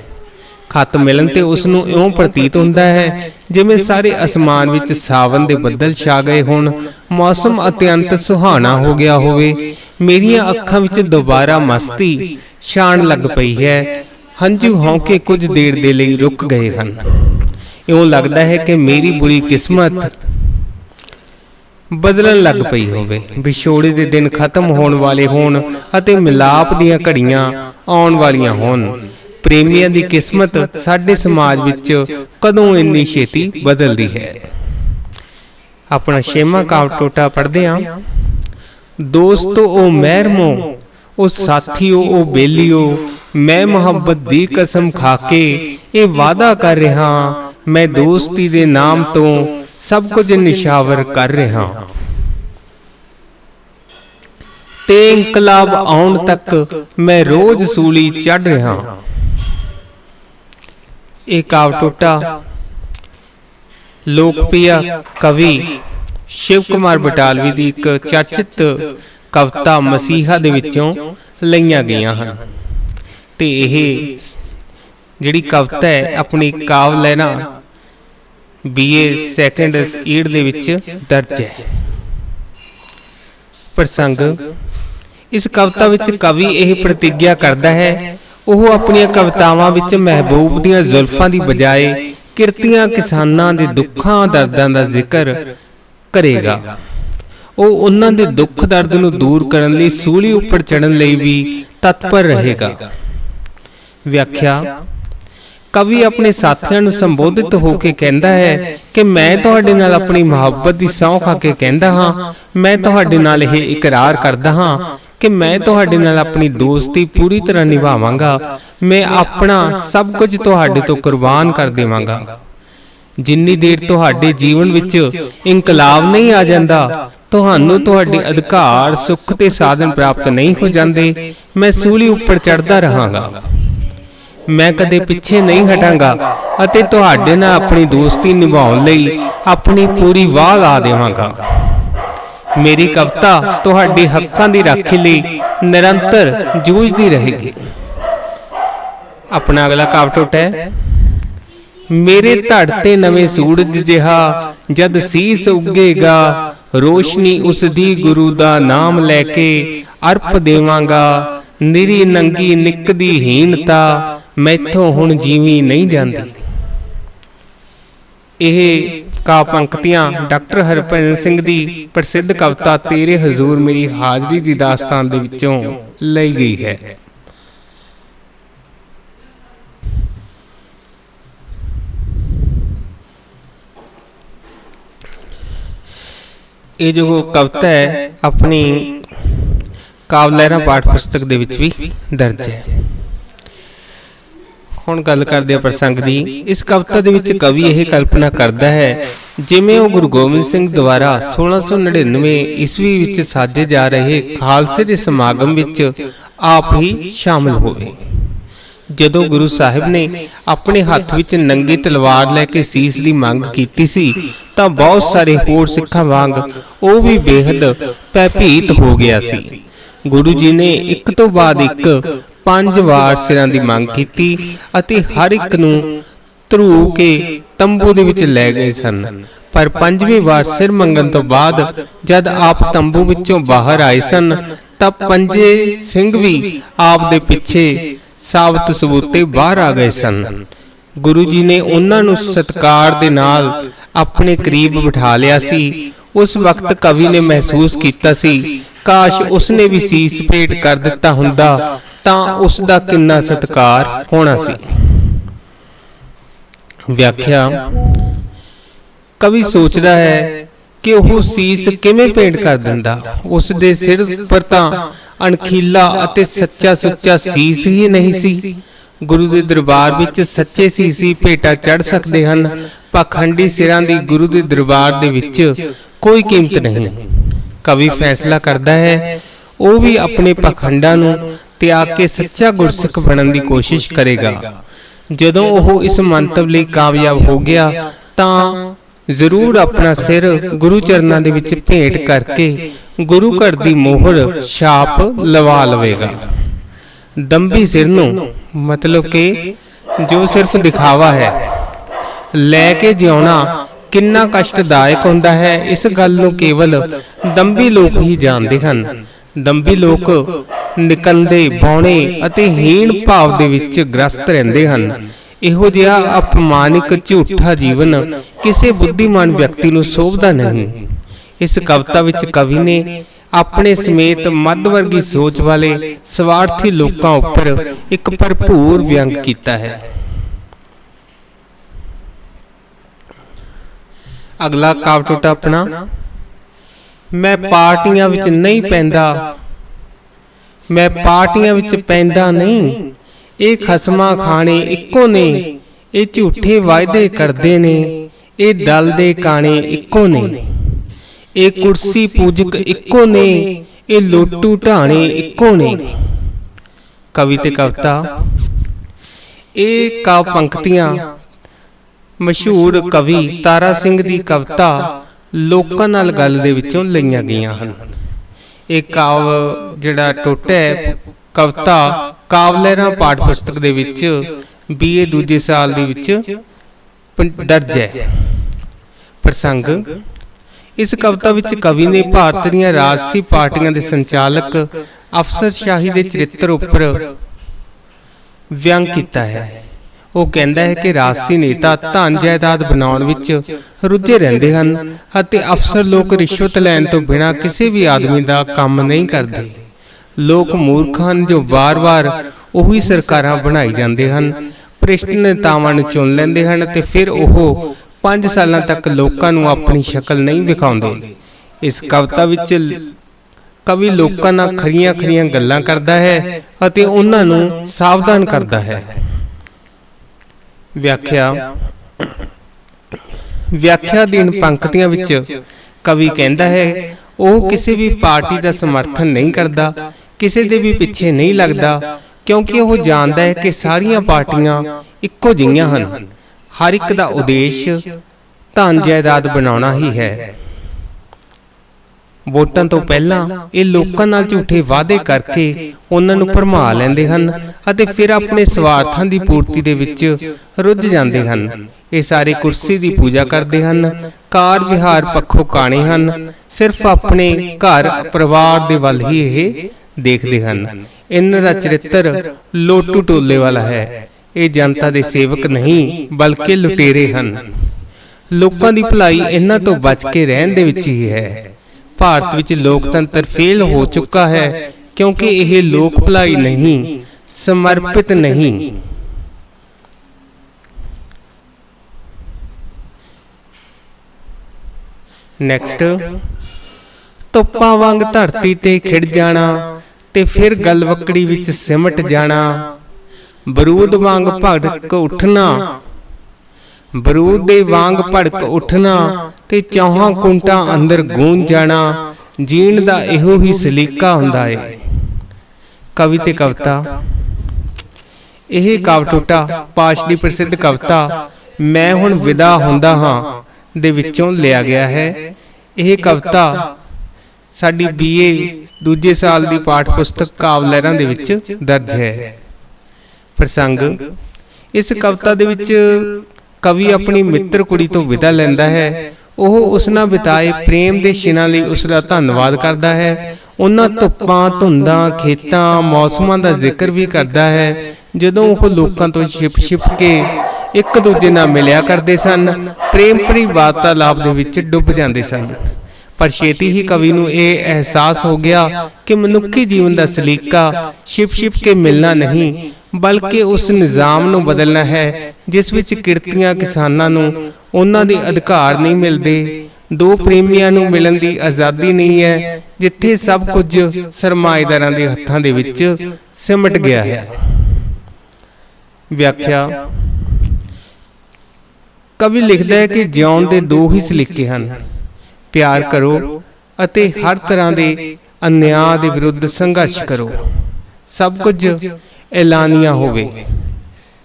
ਖਤ ਮਿਲਣ ਤੇ ਉਸ ਨੂੰ ਇਉਂ ਪ੍ਰਤੀਤ ਹੁੰਦਾ ਹੈ, ਜਿਵੇਂ ਸਾਰੇ ਅਸਮਾਨ ਵਿੱਚ ਸਾਵਨ ਦੇ ਬੱਦਲ ਛਾ ਗਏ ਹੋਣ, ਮੌਸਮ ਅਤਿਅੰਤ ਸੁਹਾਣਾ ਹੋ ਗਿਆ ਹੋਵੇ, ਮੇਰੀਆਂ ਅੱਖਾਂ ਵਿੱਚ ਦੁਬਾਰਾ ਮਸਤੀ ਛਾਣ ਲੱਗ ਪਈ ਹੈ। ਹੰਝੂ ਹੌਂਕੇ ਕੁਝ ਦੇਰ ਦੇ ਲਈ ਰੁਕ ਗਏ ਹਨ। ਇਉਂ ਲੱਗਦਾ ਹੈ ਕਿ ਮੇਰੀ ਬੁਰੀ ਕਿਸਮਤ ਬਦਲਣ ਲੱਗ ਪਈ ਹੋਵੇ। ਵਿਛੋੜੇ ਦੇ ਦਿਨ ਖਤਮ ਹੋਣ ਵਾਲੇ ਹੋਣ ਅਤੇ ਮਿਲਾਪ ਦੀਆਂ ਘੜੀਆਂ ਆਉਣ ਵਾਲੀਆਂ ਹੋਣ। ਪ੍ਰੇਮੀਆਂ ਦੀ ਕਿਸਮਤ ਸਾਡੇ ਸਮਾਜ ਵਿੱਚ ਕਦੋਂ ਇੰਨੀ ਛੇਤੀ ਬਦਲਦੀ ਹੈ। ਆਪਣਾ ਛੇਵਾਂ ਕਾਵ ਟੋਟਾ ਪੜ੍ਹਦੇ ਹਾਂ। ਦੋਸਤੋ ਉਹ ਮਹਿਰਮੋ ਉਹ ਸਾਥੀਓ ਉਹ ਬੇਲੀਓ ਮੈਂ ਮੁਹੱਬਤ ਦੀ ਕਸਮ ਖਾ ਕੇ ਇਹ ਵਾਅਦਾ ਕਰ ਰਿਹਾ ਮੈਂ ਦੋਸਤੀ ਦੇ ਨਾਮ ਤੋਂ ਸਭ ਕੁਝ ਨਿਸ਼ਾਵਰ ਕਰ ਰਿਹਾ ਤੇ ਇਨਕਲਾਬ ਆਉਣ ਤੱਕ ਮੈਂ ਰੋਜ਼ ਸੂਲੀ ਚੜ ਰਿਹਾ ਇਹ ਕਾਵ ਟੋਟਾ ਲੋਕਪ੍ਰਿਯ ਕਵੀ ਸ਼ਿਵ ਕੁਮਾਰ ਬਟਾਲਵੀ ਦੀ ਇੱਕ ਚਰਚਿਤ ਕਵਿਤਾ ਮਸੀਹਾ ਦੇ ਵਿੱਚੋਂ ਲਈਆਂ ਗਈਆਂ ਹਨ। ਤੇ ਇਹ ਜਿਹੜੀ ਕਵਿਤਾ ਹੈ ਆਪਣੀ ਕਾਵ ਲੈਣਾ ਬੀਏ ਸੈਕੰਡ ਈਅਰ ਦੇ ਵਿੱਚ ਦਰਜ ਹੈ। ਪ੍ਰਸੰਗ ਇਸ ਕਵਿਤਾ ਵਿੱਚ ਕਵੀ ਇਹ ਪ੍ਰਤੀਗਿਆ ਕਰਦਾ ਹੈ ਉਹ ਆਪਣੀਆਂ ਕਵਿਤਾਵਾਂ ਵਿੱਚ ਮਹਿਬੂਬ ਦੀਆਂ ਜ਼ੁਲਫਾਂ ਦੀ ਬਜਾਏ ਕਿਰਤੀਆਂ ਕਿਸਾਨਾਂ ਦੇ ਦੁੱਖਾਂ ਦਰਦਾਂ ਦਾ ਜ਼ਿਕਰ ਕਰੇਗਾ। ਉਹ ਉਹਨਾਂ ਦੇ ਦੁੱਖ ਦਰਦ ਨੂੰ ਦੂਰ ਕਰਨ ਲਈ ਸੂਲੀ ਉੱਪਰ ਚੜਨ ਲਈ ਵੀ ਤਤਪਰ ਰਹੇਗਾ। ਵਿਆਖਿਆ, ਕਵੀ ਆਪਣੇ ਸਾਥੀਆਂ ਨੂੰ ਸੰਬੋਧਿਤ ਹੋ ਕੇ ਕਹਿੰਦਾ ਹੈ ਕਿ ਮੈਂ ਤੁਹਾਡੇ ਨਾਲ ਆਪਣੀ ਮੁਹੱਬਤ ਦੀ ਸਹੁੰ ਖਾ ਕੇ ਕਹਿੰਦਾ ਹਾਂ, ਮੈਂ ਤੁਹਾਡੇ ਨਾਲ ਇਹ ਇਕਰਾਰ ਕਰਦਾ ਹਾਂ ਕਿ ਮੈਂ ਤੁਹਾਡੇ ਨਾਲ ਆਪਣੀ ਦੋਸਤੀ ਪੂਰੀ ਤਰ੍ਹਾਂ ਨਿਭਾਵਾਂਗਾ, ਮੈਂ ਆਪਣਾ ਸਭ ਕੁਝ ਤੁਹਾਡੇ ਤੋਂ ਕੁਰਬਾਨ ਕਰ ਦੇਵਾਂਗਾ। ਜਿੰਨੀ ਦੇਰ ਤੁਹਾਡੇ ਜੀਵਨ ਵਿੱਚ ਇਨਕਲਾਬ ਨਹੀਂ ਆ ਜਾਂਦਾ ਤੁਹਾਨੂੰ ਤੁਹਾਡੇ ਅਧਿਕਾਰ ਸੁੱਖ ਤੇ ਸਾਧਨ ਪ੍ਰਾਪਤ ਨਹੀਂ ਹੋ ਜਾਂਦੇ। ਮੈਂ ਸੂਲੀ ਉੱਪਰ ਚੜਦਾ ਰਹਾਂਗਾ। ਮੈਂ ਕਦੇ ਪਿੱਛੇ ਨਹੀਂ ਹਟਾਂਗਾ। ਅਤੇ ਤੁਹਾਡੇ ਨਾਲ ਆਪਣੀ ਦੋਸਤੀ ਨਿਭਾਉਣ ਲਈ ਆਪਣੀ ਪੂਰੀ ਵਾਹ ਲਾ ਦੇਵਾਂਗਾ। ਮੇਰੀ ਕਵਿਤਾ ਤੁਹਾਡੇ ਹੱਕਾਂ ਦੀ ਰਾਖੀ ਲਈ ਨਿਰੰਤਰ ਜੂਝਦੀ ਰਹੇਗੀ। ਆਪਣਾ ਅਗਲਾ ਕਾਵਟੋਟ ਹੈ। ਮੇਰੇ ਧੜ ਤੇ ਨਵੇਂ ਸੂਰਜ ਜਿਹਾ ਜਦ ਸੀਸ ਉੱਗੇਗਾ ਰੋਸ਼ਨੀ ਉਸ ਦੀ ਗੁਰੂ ਦਾ ਨਾਮ ਲੈ ਕੇ ਅਰਪ ਦੇਵਾਂਗਾ। ਨਿਰੀ ਨੰਗੀ ਨਿਕਦੀ ਹੀਨਤਾ ਮੈਥੋਂ ਹੁਣ ਜੀਵੀ ਨਹੀਂ ਜਾਂਦੀ। ਇਹ ਕਾ ਪੰਕਤੀਆਂ ਡਾਕਟਰ ਹਰਭਜਨ ਸਿੰਘ ਦੀ ਪ੍ਰਸਿੱਧ ਕਵਿਤਾ ਤੇਰੇ ਹਜ਼ੂਰ ਮੇਰੀ ਹਾਜ਼ਰੀ ਦੀ ਦਾਸਤਾਨ ਦੇ ਵਿੱਚੋਂ ਲਈ ਗਈ ਹੈ। ਇਹ ਜੋ ਕਵਿਤਾ ਹੈ, ਆਪਣੀ ਕਾਵ ਲਹਿਰਾ ਪਾਠ ਪੁਸਤਕ ਦੇ ਵਿੱਚ ਵੀ ਦਰਜ ਹੈ। ਹੁਣ ਗੱਲ ਕਰਦੇ ਆ ਪ੍ਰਸੰਗ ਦੀ। ਇਸ ਕਵਿਤਾ ਦੇ ਵਿੱਚ ਕਵੀ ਇਹ ਕਲਪਨਾ ਕਰਦਾ ਹੈ, ਜਿਵੇਂ ਉਹ ਗੁਰੂ ਗੋਬਿੰਦ ਸਿੰਘ ਦੁਆਰਾ 1699 ਈਸਵੀ ਵਿੱਚ ਸਾਜੇ ਜਾ ਰਹੇ ਖਾਲਸੇ ਦੇ ਸਮਾਗਮ ਵਿੱਚ ਆਪ ਹੀ ਸ਼ਾਮਲ ਹੋਵੇ। ਜਦੋਂ ਗੁਰੂ ਸਾਹਿਬ ਨੇ ਆਪਣੇ ਹੱਥ ਵਿੱਚ ਨੰਗੀ ਤਲਵਾਰ ਲੈ ਕੇ ਸੀਸ ਦੀ ਮੰਗ ਕੀਤੀ ਸੀ, ਤਾਂ ਬਹੁਤ ਸਾਰੇ ਹੋਰ ਸਿੱਖਾਂ ਵਾਂਗ ਉਹ ਵੀ ਬੇਹੱਦ ਭੈਭੀਤ ਹੋ ਗਿਆ ਸੀ। ਗੁਰੂ ਜੀ ਨੇ ਇੱਕ ਤੋਂ ਬਾਅਦ ਇੱਕ ਪੰਜ ਵਾਰ ਸਿਰਾਂ ਦੀ ਮੰਗ ਕੀਤੀ ਅਤੇ ਹਰ ਇੱਕ ਨੂੰ ਧਰੂ ਕੇ ਤੰਬੂ ਦੇ ਵਿੱਚ ਲੈ ਗਏ ਸਨ। ਪਰ ਪੰਜਵੀਂ ਵਾਰ ਸਿਰ ਮੰਗਣ ਤੋਂ ਬਾਅਦ ਜਦ ਆਪ ਤੰਬੂ ਵਿੱਚੋਂ ਬਾਹਰ ਆਏ ਸਨ, ਤਾਂ ਪੰਜੇ ਸਿੰਘ ਵੀ ਆਪ ਦੇ ਪਿੱਛੇ ਸਾਬਤ ਸਬੂਤੇ ਬਾਹਰ ਆ ਗਏ ਸਨ। ਗੁਰੂ ਜੀ ਨੇ ਉਹਨਾਂ ਨੂੰ ਸਤਕਾਰ ਦੇ ਨਾਲ ਆਪਣੇ ਕਰੀਬ ਬਿਠਾ ਲਿਆ ਸੀ। ਉਸ ਵਕਤ ਕਵੀ ਨੇ ਮਹਿਸੂਸ ਕੀਤਾ ਸੀ, ਕਾਸ਼ ਉਸਨੇ ਵੀ ਸੀਸ ਭੇਟ ਕਰ ਦਿੱਤਾ ਹੁੰਦਾ ਤਾਂ ਉਸ ਦਾ ਕਿੰਨਾ ਸਤਕਾਰ ਹੋਣਾ ਸੀ। ਵਿਆਖਿਆ, ਕਵੀ ਸੋਚਦਾ ਹੈ ਕਿ ਉਹ ਸੀਸ ਕਿਵੇਂ ਭੇਟ ਕਰ ਦਿੰਦਾ? ਉਸ ਦੇ ਸਿਰ ਉੱਪਰ ਤਾਂ ਅਣਖੀਲਾ ਅਤੇ ਸੱਚਾ ਸੁੱਚਾ ਸੀਸ ਹੀ ਨਹੀਂ ਸੀ। ਗੁਰੂ ਦੇ ਦਰਬਾਰ ਵਿੱਚ ਸੱਚੇ ਸੀਸ ਭੇਟਾ ਚੜ ਸਕਦੇ ਹਨ। ਪਖੰਡੀ ਸਿਰਾਂ ਦੀ ਗੁਰੂ ਦੇ ਦਰਬਾਰ ਦੇ ਵਿੱਚ ਕੋਈ ਕੀਮਤ ਨਹੀਂ। ਕਵੀ ਫੈਸਲਾ ਕਰਦਾ ਹੈ, ਉਹ ਵੀ ਆਪਣੇ ਪਖੰਡਾਂ ਨੂੰ ਤਿਆਗ ਕੇ ਸੱਚਾ ਗੁਰਸਿੱਖ ਬਣਨ ਦੀ ਕੋਸ਼ਿਸ਼ ਕਰੇਗਾ। ਜਦੋਂ ਉਹ ਇਸ ਮੰਤਵ ਲਈ ਕਾਮਯਾਬ ਹੋ ਗਿਆ, ਤਾਂ ਜ਼ਰੂਰ ਆਪਣਾ ਸਿਰ ਗੁਰੂ ਚਰਨਾਂ ਦੇ ਵਿੱਚ ਭੇਟ ਕਰਕੇ ਗੁਰੂ ਘਰ ਦੀ ਮੋਹਰ ਛਾਪ ਲਵਾ ਲਵੇਗਾ। ਦੰਬੀ ਸਿਰ ਨੂੰ ਮਤਲਬ ਕਿ ਜੋ ਸਿਰਫ ਦਿਖਾਵਾ ਹੈ। ਲੈ ਕੇ ਜਿਉਣਾ ਕਿੰਨਾ ਕਸ਼ਟਦਾਇਕ ਹੁੰਦਾ ਹੈ, ਇਸ ਗੱਲ ਨੂੰ ਕੇਵਲ ਦੰਭੀ ਲੋਕ ਹੀ ਜਾਣਦੇ ਹਨ। ਦੰਭੀ ਲੋਕ ਨਿਕੰਦੇ ਬੌਣੇ ਅਤੇ ਹੀਣ ਭਾਵ ਦੇ ਵਿੱਚ ਗ੍ਰਸਤ ਰਹਿੰਦੇ ਹਨ। ਇਹੋ ਜਿਹਾ ਅਪਮਾਨਿਕ ਝੂਠਾ ਜੀਵਨ ਕਿਸੇ ਬੁੱਧੀਮਾਨ ਵਿਅਕਤੀ ਨੂੰ ਸੋਭਦਾ ਨਹੀਂ। ਇਸ ਕਵਿਤਾ ਵਿੱਚ ਕਵੀ ਨੇ ਆਪਣੇ ਸਮੇਤ ਮੱਧ ਵਰਗੀ ਸੋਚ ਵਾਲੇ ਸਵਾਰਥੀ ਲੋਕਾਂ ਉੱਪਰ ਇੱਕ ਭਰਪੂਰ ਵਿਅੰਗ ਕੀਤਾ ਹੈ। ਅਗਲਾ ਕਾਵ ਟੋਟਾ ਆਪਣਾ ਮੈਂ ਪਾਰਟੀਆਂ ਵਿੱਚ ਨਹੀਂ ਪੈਂਦਾ। ਮੈਂ ਪਾਰਟੀਆਂ ਵਿੱਚ ਪੈਂਦਾ ਨਹੀਂ। ਇਹ ਖਸਮਾਂ ਖਾਣੇ ਇੱਕੋ ਨੇ। ਇਹ ਝੂਠੇ ਵਾਅਦੇ ਕਰਦੇ ਨੇ। ਇਹ ਦਲ ਦੇ ਕਾਣੇ ਇੱਕੋ ਨੇ। ਇਹ ਕੁਰਸੀ ਪੂਜਕ ਇੱਕੋ ਨੇ ਇਹ ਲੋਟੂ ਢਾਣੇ ਇੱਕੋ ਨੇ। ਕਵੀ ਤੇ ਕਵਿਤਾ। ਇਹ ਕਾਵ ਪੰਕਤੀਆਂ। ਮਸ਼ਹੂਰ ਕਵੀ ਤਾਰਾ ਸਿੰਘ ਦੀ ਕਵਿਤਾ ਲੋਕਾਂ ਨਾਲ ਗੱਲ ਦੇ ਵਿੱਚੋਂ ਲਈਆਂ ਗਈਆਂ ਹਨ। ਇਹ ਕਾਵ ਜਿਹੜਾ ਟੋਟਾ ਕਵਿਤਾ ਕਾਵ ਲਹਿਰਾਂ ਪਾਠ ਪੁਸਤਕ ਦੇ ਵਿੱਚ ਬੀਏ ਦੂਜੇ ਸਾਲ ਦੇ ਵਿੱਚ ਦਰਜ ਹੈ। ਪ੍ਰਸੰਗ ਇਸ ਕਵਿਤਾ ਵਿੱਚ ਕਵੀ ਨੇ ਭਾਰਤ ਦੀਆਂ ਰਾਜਸੀ ਪਾਰਟੀਆਂ ਦੇ ਸੰਚਾਲਕ ਅਫਸਰਸ਼ਾਹੀ ਦੇ ਚਰਿੱਤਰ ਉੱਪਰ ਵਿਅੰਗ ਕੀਤਾ ਹੈ। ਉਹ ਕਹਿੰਦਾ ਹੈ ਕਿ ਰਾਜਸੀ ਨੇਤਾ ਧਨ ਜਾਇਦਾਦ ਬਣਾਉਣ ਵਿੱਚ ਰੁੱਝੇ ਰਹਿੰਦੇ ਹਨ ਅਤੇ ਅਫਸਰ ਲੋਕ ਰਿਸ਼ਵਤ ਲੈਣ ਤੋਂ ਬਿਨਾਂ ਕਿਸੇ ਵੀ ਆਦਮੀ ਦਾ ਕੰਮ ਨਹੀਂ ਕਰਦੇ। ਲੋਕ ਮੂਰਖ ਹਨ ਜੋ ਵਾਰ-ਵਾਰ ਉਹੀ ਸਰਕਾਰਾਂ ਬਣਾਈ ਜਾਂਦੇ ਹਨ, ਭ੍ਰਿਸ਼ਟ ਨੇਤਾਵਾਂ ਨੂੰ ਚੁਣ ਲੈਂਦੇ ਹਨ ਤੇ ਫਿਰ ਉਹ 5 ਸਾਲਾਂ ਤੱਕ ਲੋਕਾਂ ਨੂੰ ਆਪਣੀ ਸ਼ਕਲ ਨਹੀਂ ਵਿਖਾਉਂਦੇ। ਇਸ ਕਵਿਤਾ ਵਿੱਚ ਕਵੀ ਲੋਕਾਂ ਨਾਲ ਖਰੀਆਂ-ਖਰੀਆਂ ਗੱਲਾਂ ਕਰਦਾ ਹੈ ਅਤੇ ਉਹਨਾਂ ਨੂੰ ਸਾਵਧਾਨ ਕਰਦਾ ਹੈ। ਵਿਆਖਿਆ। ਵਿਆਖਿਆ ਦੀਨ ਪੰਕਤੀਆਂ ਵਿੱਚ ਕਵੀ ਕਹਿੰਦਾ ਹੈ, ਉਹ ਕਿਸੇ ਵੀ ਪਾਰਟੀ ਦਾ ਸਮਰਥਨ ਨਹੀਂ ਕਰਦਾ, ਕਿਸੇ ਦੇ ਵੀ ਪਿੱਛੇ ਨਹੀਂ ਲੱਗਦਾ, ਕਿਉਂਕਿ ਉਹ ਜਾਣਦਾ ਹੈ ਕਿ ਸਾਰੀਆਂ ਪਾਰਟੀਆਂ ਇੱਕੋ ਜਿਹੀਆਂ ਹਨ। ਹਰ ਇੱਕ ਦਾ ਉਦੇਸ਼ ਧਨ ਜਾਇਦਾਦ ਬਣਾਉਣਾ ਹੀ ਹੈ। ਵੋਟਾਂ ਤੋਂ ਪਹਿਲਾਂ ਇਹ ਲੋਕਾਂ ਨਾਲ ਝੂਠੇ ਵਾਅਦੇ ਕਰਕੇ ਉਹਨਾਂ ਨੂੰ ਭਰਮਾ ਲੈਂਦੇ ਹਨ ਅਤੇ ਫਿਰ ਆਪਣੇ ਸਵਾਰਥਾਂ ਦੀ ਪੂਰਤੀ ਦੇ ਵਿੱਚ ਰੁੱਝ ਜਾਂਦੇ ਹਨ। ਇਹ ਸਾਰੇ ਕੁਰਸੀ ਦੀ ਪੂਜਾ ਕਰਦੇ ਹਨ, ਕਾਰ ਵਿਹਾਰ ਪੱਖੋਂ ਕਾਣੇ ਹਨ, ਸਿਰਫ ਆਪਣੇ ਘਰ ਪਰਿਵਾਰ ਦੇ ਵੱਲ ਹੀ ਇਹ ਦੇਖਦੇ ਹਨ। ਇਹਨਾਂ ਦਾ ਚਰਿੱਤਰ ਲੋਟੂ ਟੋਲੇ ਵਾਲਾ ਹੈ। ਇਹ ਜਨਤਾ ਦੇ ਸੇਵਕ ਨਹੀਂ, ਬਲਕਿ ਲੁਟੇਰੇ ਹਨ। ਲੋਕਾਂ ਦੀ ਭਲਾਈ ਇਹਨਾਂ ਤੋਂ ਬਚ ਕੇ ਰਹਿਣ ਦੇ ਵਿੱਚ ਹੀ ਹੈ। ਭਾਰਤ ਵਿੱਚ ਲੋਕਤੰਤਰ ਫੇਲ ਹੋ ਚੁੱਕਾ ਹੈ, ਕਿਉਂਕਿ ਇਹ ਲੋਕ ਭਲਾਈ ਨਹੀਂ, ਸਮਰਪਿਤ ਨਹੀਂ। ਨੈਕਸਟ ਧੁੱਪਾਂ ਵਾਂਗ ਧਰਤੀ ਤੇ ਖਿੜ ਜਾਣਾ ਤੇ ਫਿਰ ਗਲਵਕੜੀ ਵਿੱਚ ਸਿਮਟ ਜਾਣਾ। ਬਰੂਦ ਵਾਂਗ ਭੜਕ ਉੱਠਣਾ। ਬਰੂਦ ਦੇ ਵਾਂਗ ਭੜਕ ਉੱਠਣਾ ਤੇ ਚੌਹਾਂ ਕੁੰਟਾਂ ਅੰਦਰ ਗੂੰਜ ਜਾਣਾ, ਜੀਣ ਦਾ ਇਹੋ ਹੀ ਸਲੀਕਾ ਹੁੰਦਾ ਏ। ਕਵੀ ਤੇ ਕਵਿਤਾ। ਇਹ ਕਾਵ ਪਾਸ਼ ਦੀ ਪ੍ਰਸਿੱਧ ਕਵਿਤਾ, ਮੈਂ ਹੁਣ ਵਿਦਾ ਹੁੰਦਾ ਹਾਂ, ਦੇ ਵਿੱਚੋਂ ਲਿਆ ਗਿਆ ਹੈ। ਇਹ ਕਵਿਤਾ ਸਾਡੀ ਬੀਏ ਦੂਜੇ ਸਾਲ ਦੀ ਪਾਠ ਪੁਸਤਕ ਕਾਵ ਲਹਿਰਾਂ ਦੇ ਵਿੱਚ ਦਰਜ ਹੈ। ਪ੍ਰਸੰਗ। ਇਸ ਕਵਿਤਾ ਦੇ ਵਿੱਚ ਕਵੀ ਆਪਣੀ ਮਿੱਤਰ ਕੁੜੀ ਤੋਂ ਵਿਦਾ ਲੈਂਦਾ ਹੈ। ਉਹ ਉਸ ਨਾਲ ਬਿਤਾਏ ਪ੍ਰੇਮ ਦੇ ਛਿਨਾਂ ਲਈ ਉਸ ਦਾ ਧੰਨਵਾਦ ਕਰਦਾ ਹੈ। ਉਹਨਾਂ ਧੁੱਪਾਂ ਧੁੰਦਾਂ ਖੇਤਾਂ ਮੌਸਮਾਂ ਦਾ ਜ਼ਿਕਰ ਵੀ ਕਰਦਾ ਹੈ। ਜਦੋਂ ਉਹ ਲੋਕਾਂ ਤੋਂ ਛਿਪ-ਛਿਪ ਕੇ ਇੱਕ ਦੂਜੇ ਨਾਲ ਮਿਲਿਆ ਕਰਦੇ ਸਨ ਪ੍ਰੇਮ ਭਰੀ ਵਾਰਤਾਲਾਪ ਦੇ ਵਿੱਚ ਡੁੱਬ ਜਾਂਦੇ ਸਨ। ਪਰ ਛੇਤੀ ਹੀ ਕਵੀ ਨੂੰ ਇਹ ਅਹਿਸਾਸ ਹੋ ਗਿਆ ਕਿ ਮਨੁੱਖੀ ਜੀਵਨ ਦਾ ਸਲੀਕਾ ਛਿਪ-ਛਿਪ ਕੇ ਮਿਲਣਾ ਨਹੀਂ। ਬਲਕਿ ਉਸ ਨਿਜ਼ਾਮ ਨੂੰ ਬਦਲਣਾ ਹੈ, ਜਿਸ ਵਿੱਚ ਕਿਰਤੀਆਂ ਕਿਸਾਨਾਂ ਨੂੰ ਉਹਨਾਂ ਦੇ ਅਧਿਕਾਰ ਨਹੀਂ ਮਿਲਦੇ, ਦੋ ਪ੍ਰੇਮੀਆਂ ਨੂੰ ਮਿਲਣ ਦੀ ਆਜ਼ਾਦੀ ਨਹੀਂ ਹੈ, ਜਿੱਥੇ ਸਭ ਕੁਝ ਸਰਮਾਏਦਾਰਾਂ ਦੇ ਹੱਥਾਂ ਦੇ ਵਿੱਚ ਸਿਮਟ ਗਿਆ ਹੈ। ਵਿਆਖਿਆ। ਕਵੀ ਲਿਖਦਾ ਹੈ ਕਿ ਜਿਉਣ ਦੇ ਦੋ ਹੀ ਸਲੀਕੇ ਹਨ, ਪਿਆਰ ਕਰੋ ਅਤੇ ਹਰ ਤਰ੍ਹਾਂ ਦੇ ਅਨਿਆਂ ਦੇ ਵਿਰੁੱਧ ਸੰਘਰਸ਼ ਕਰੋ। ਸਭ ਕੁਝ ਐਲਾਨੀਆਂ ਹੋਵੇ।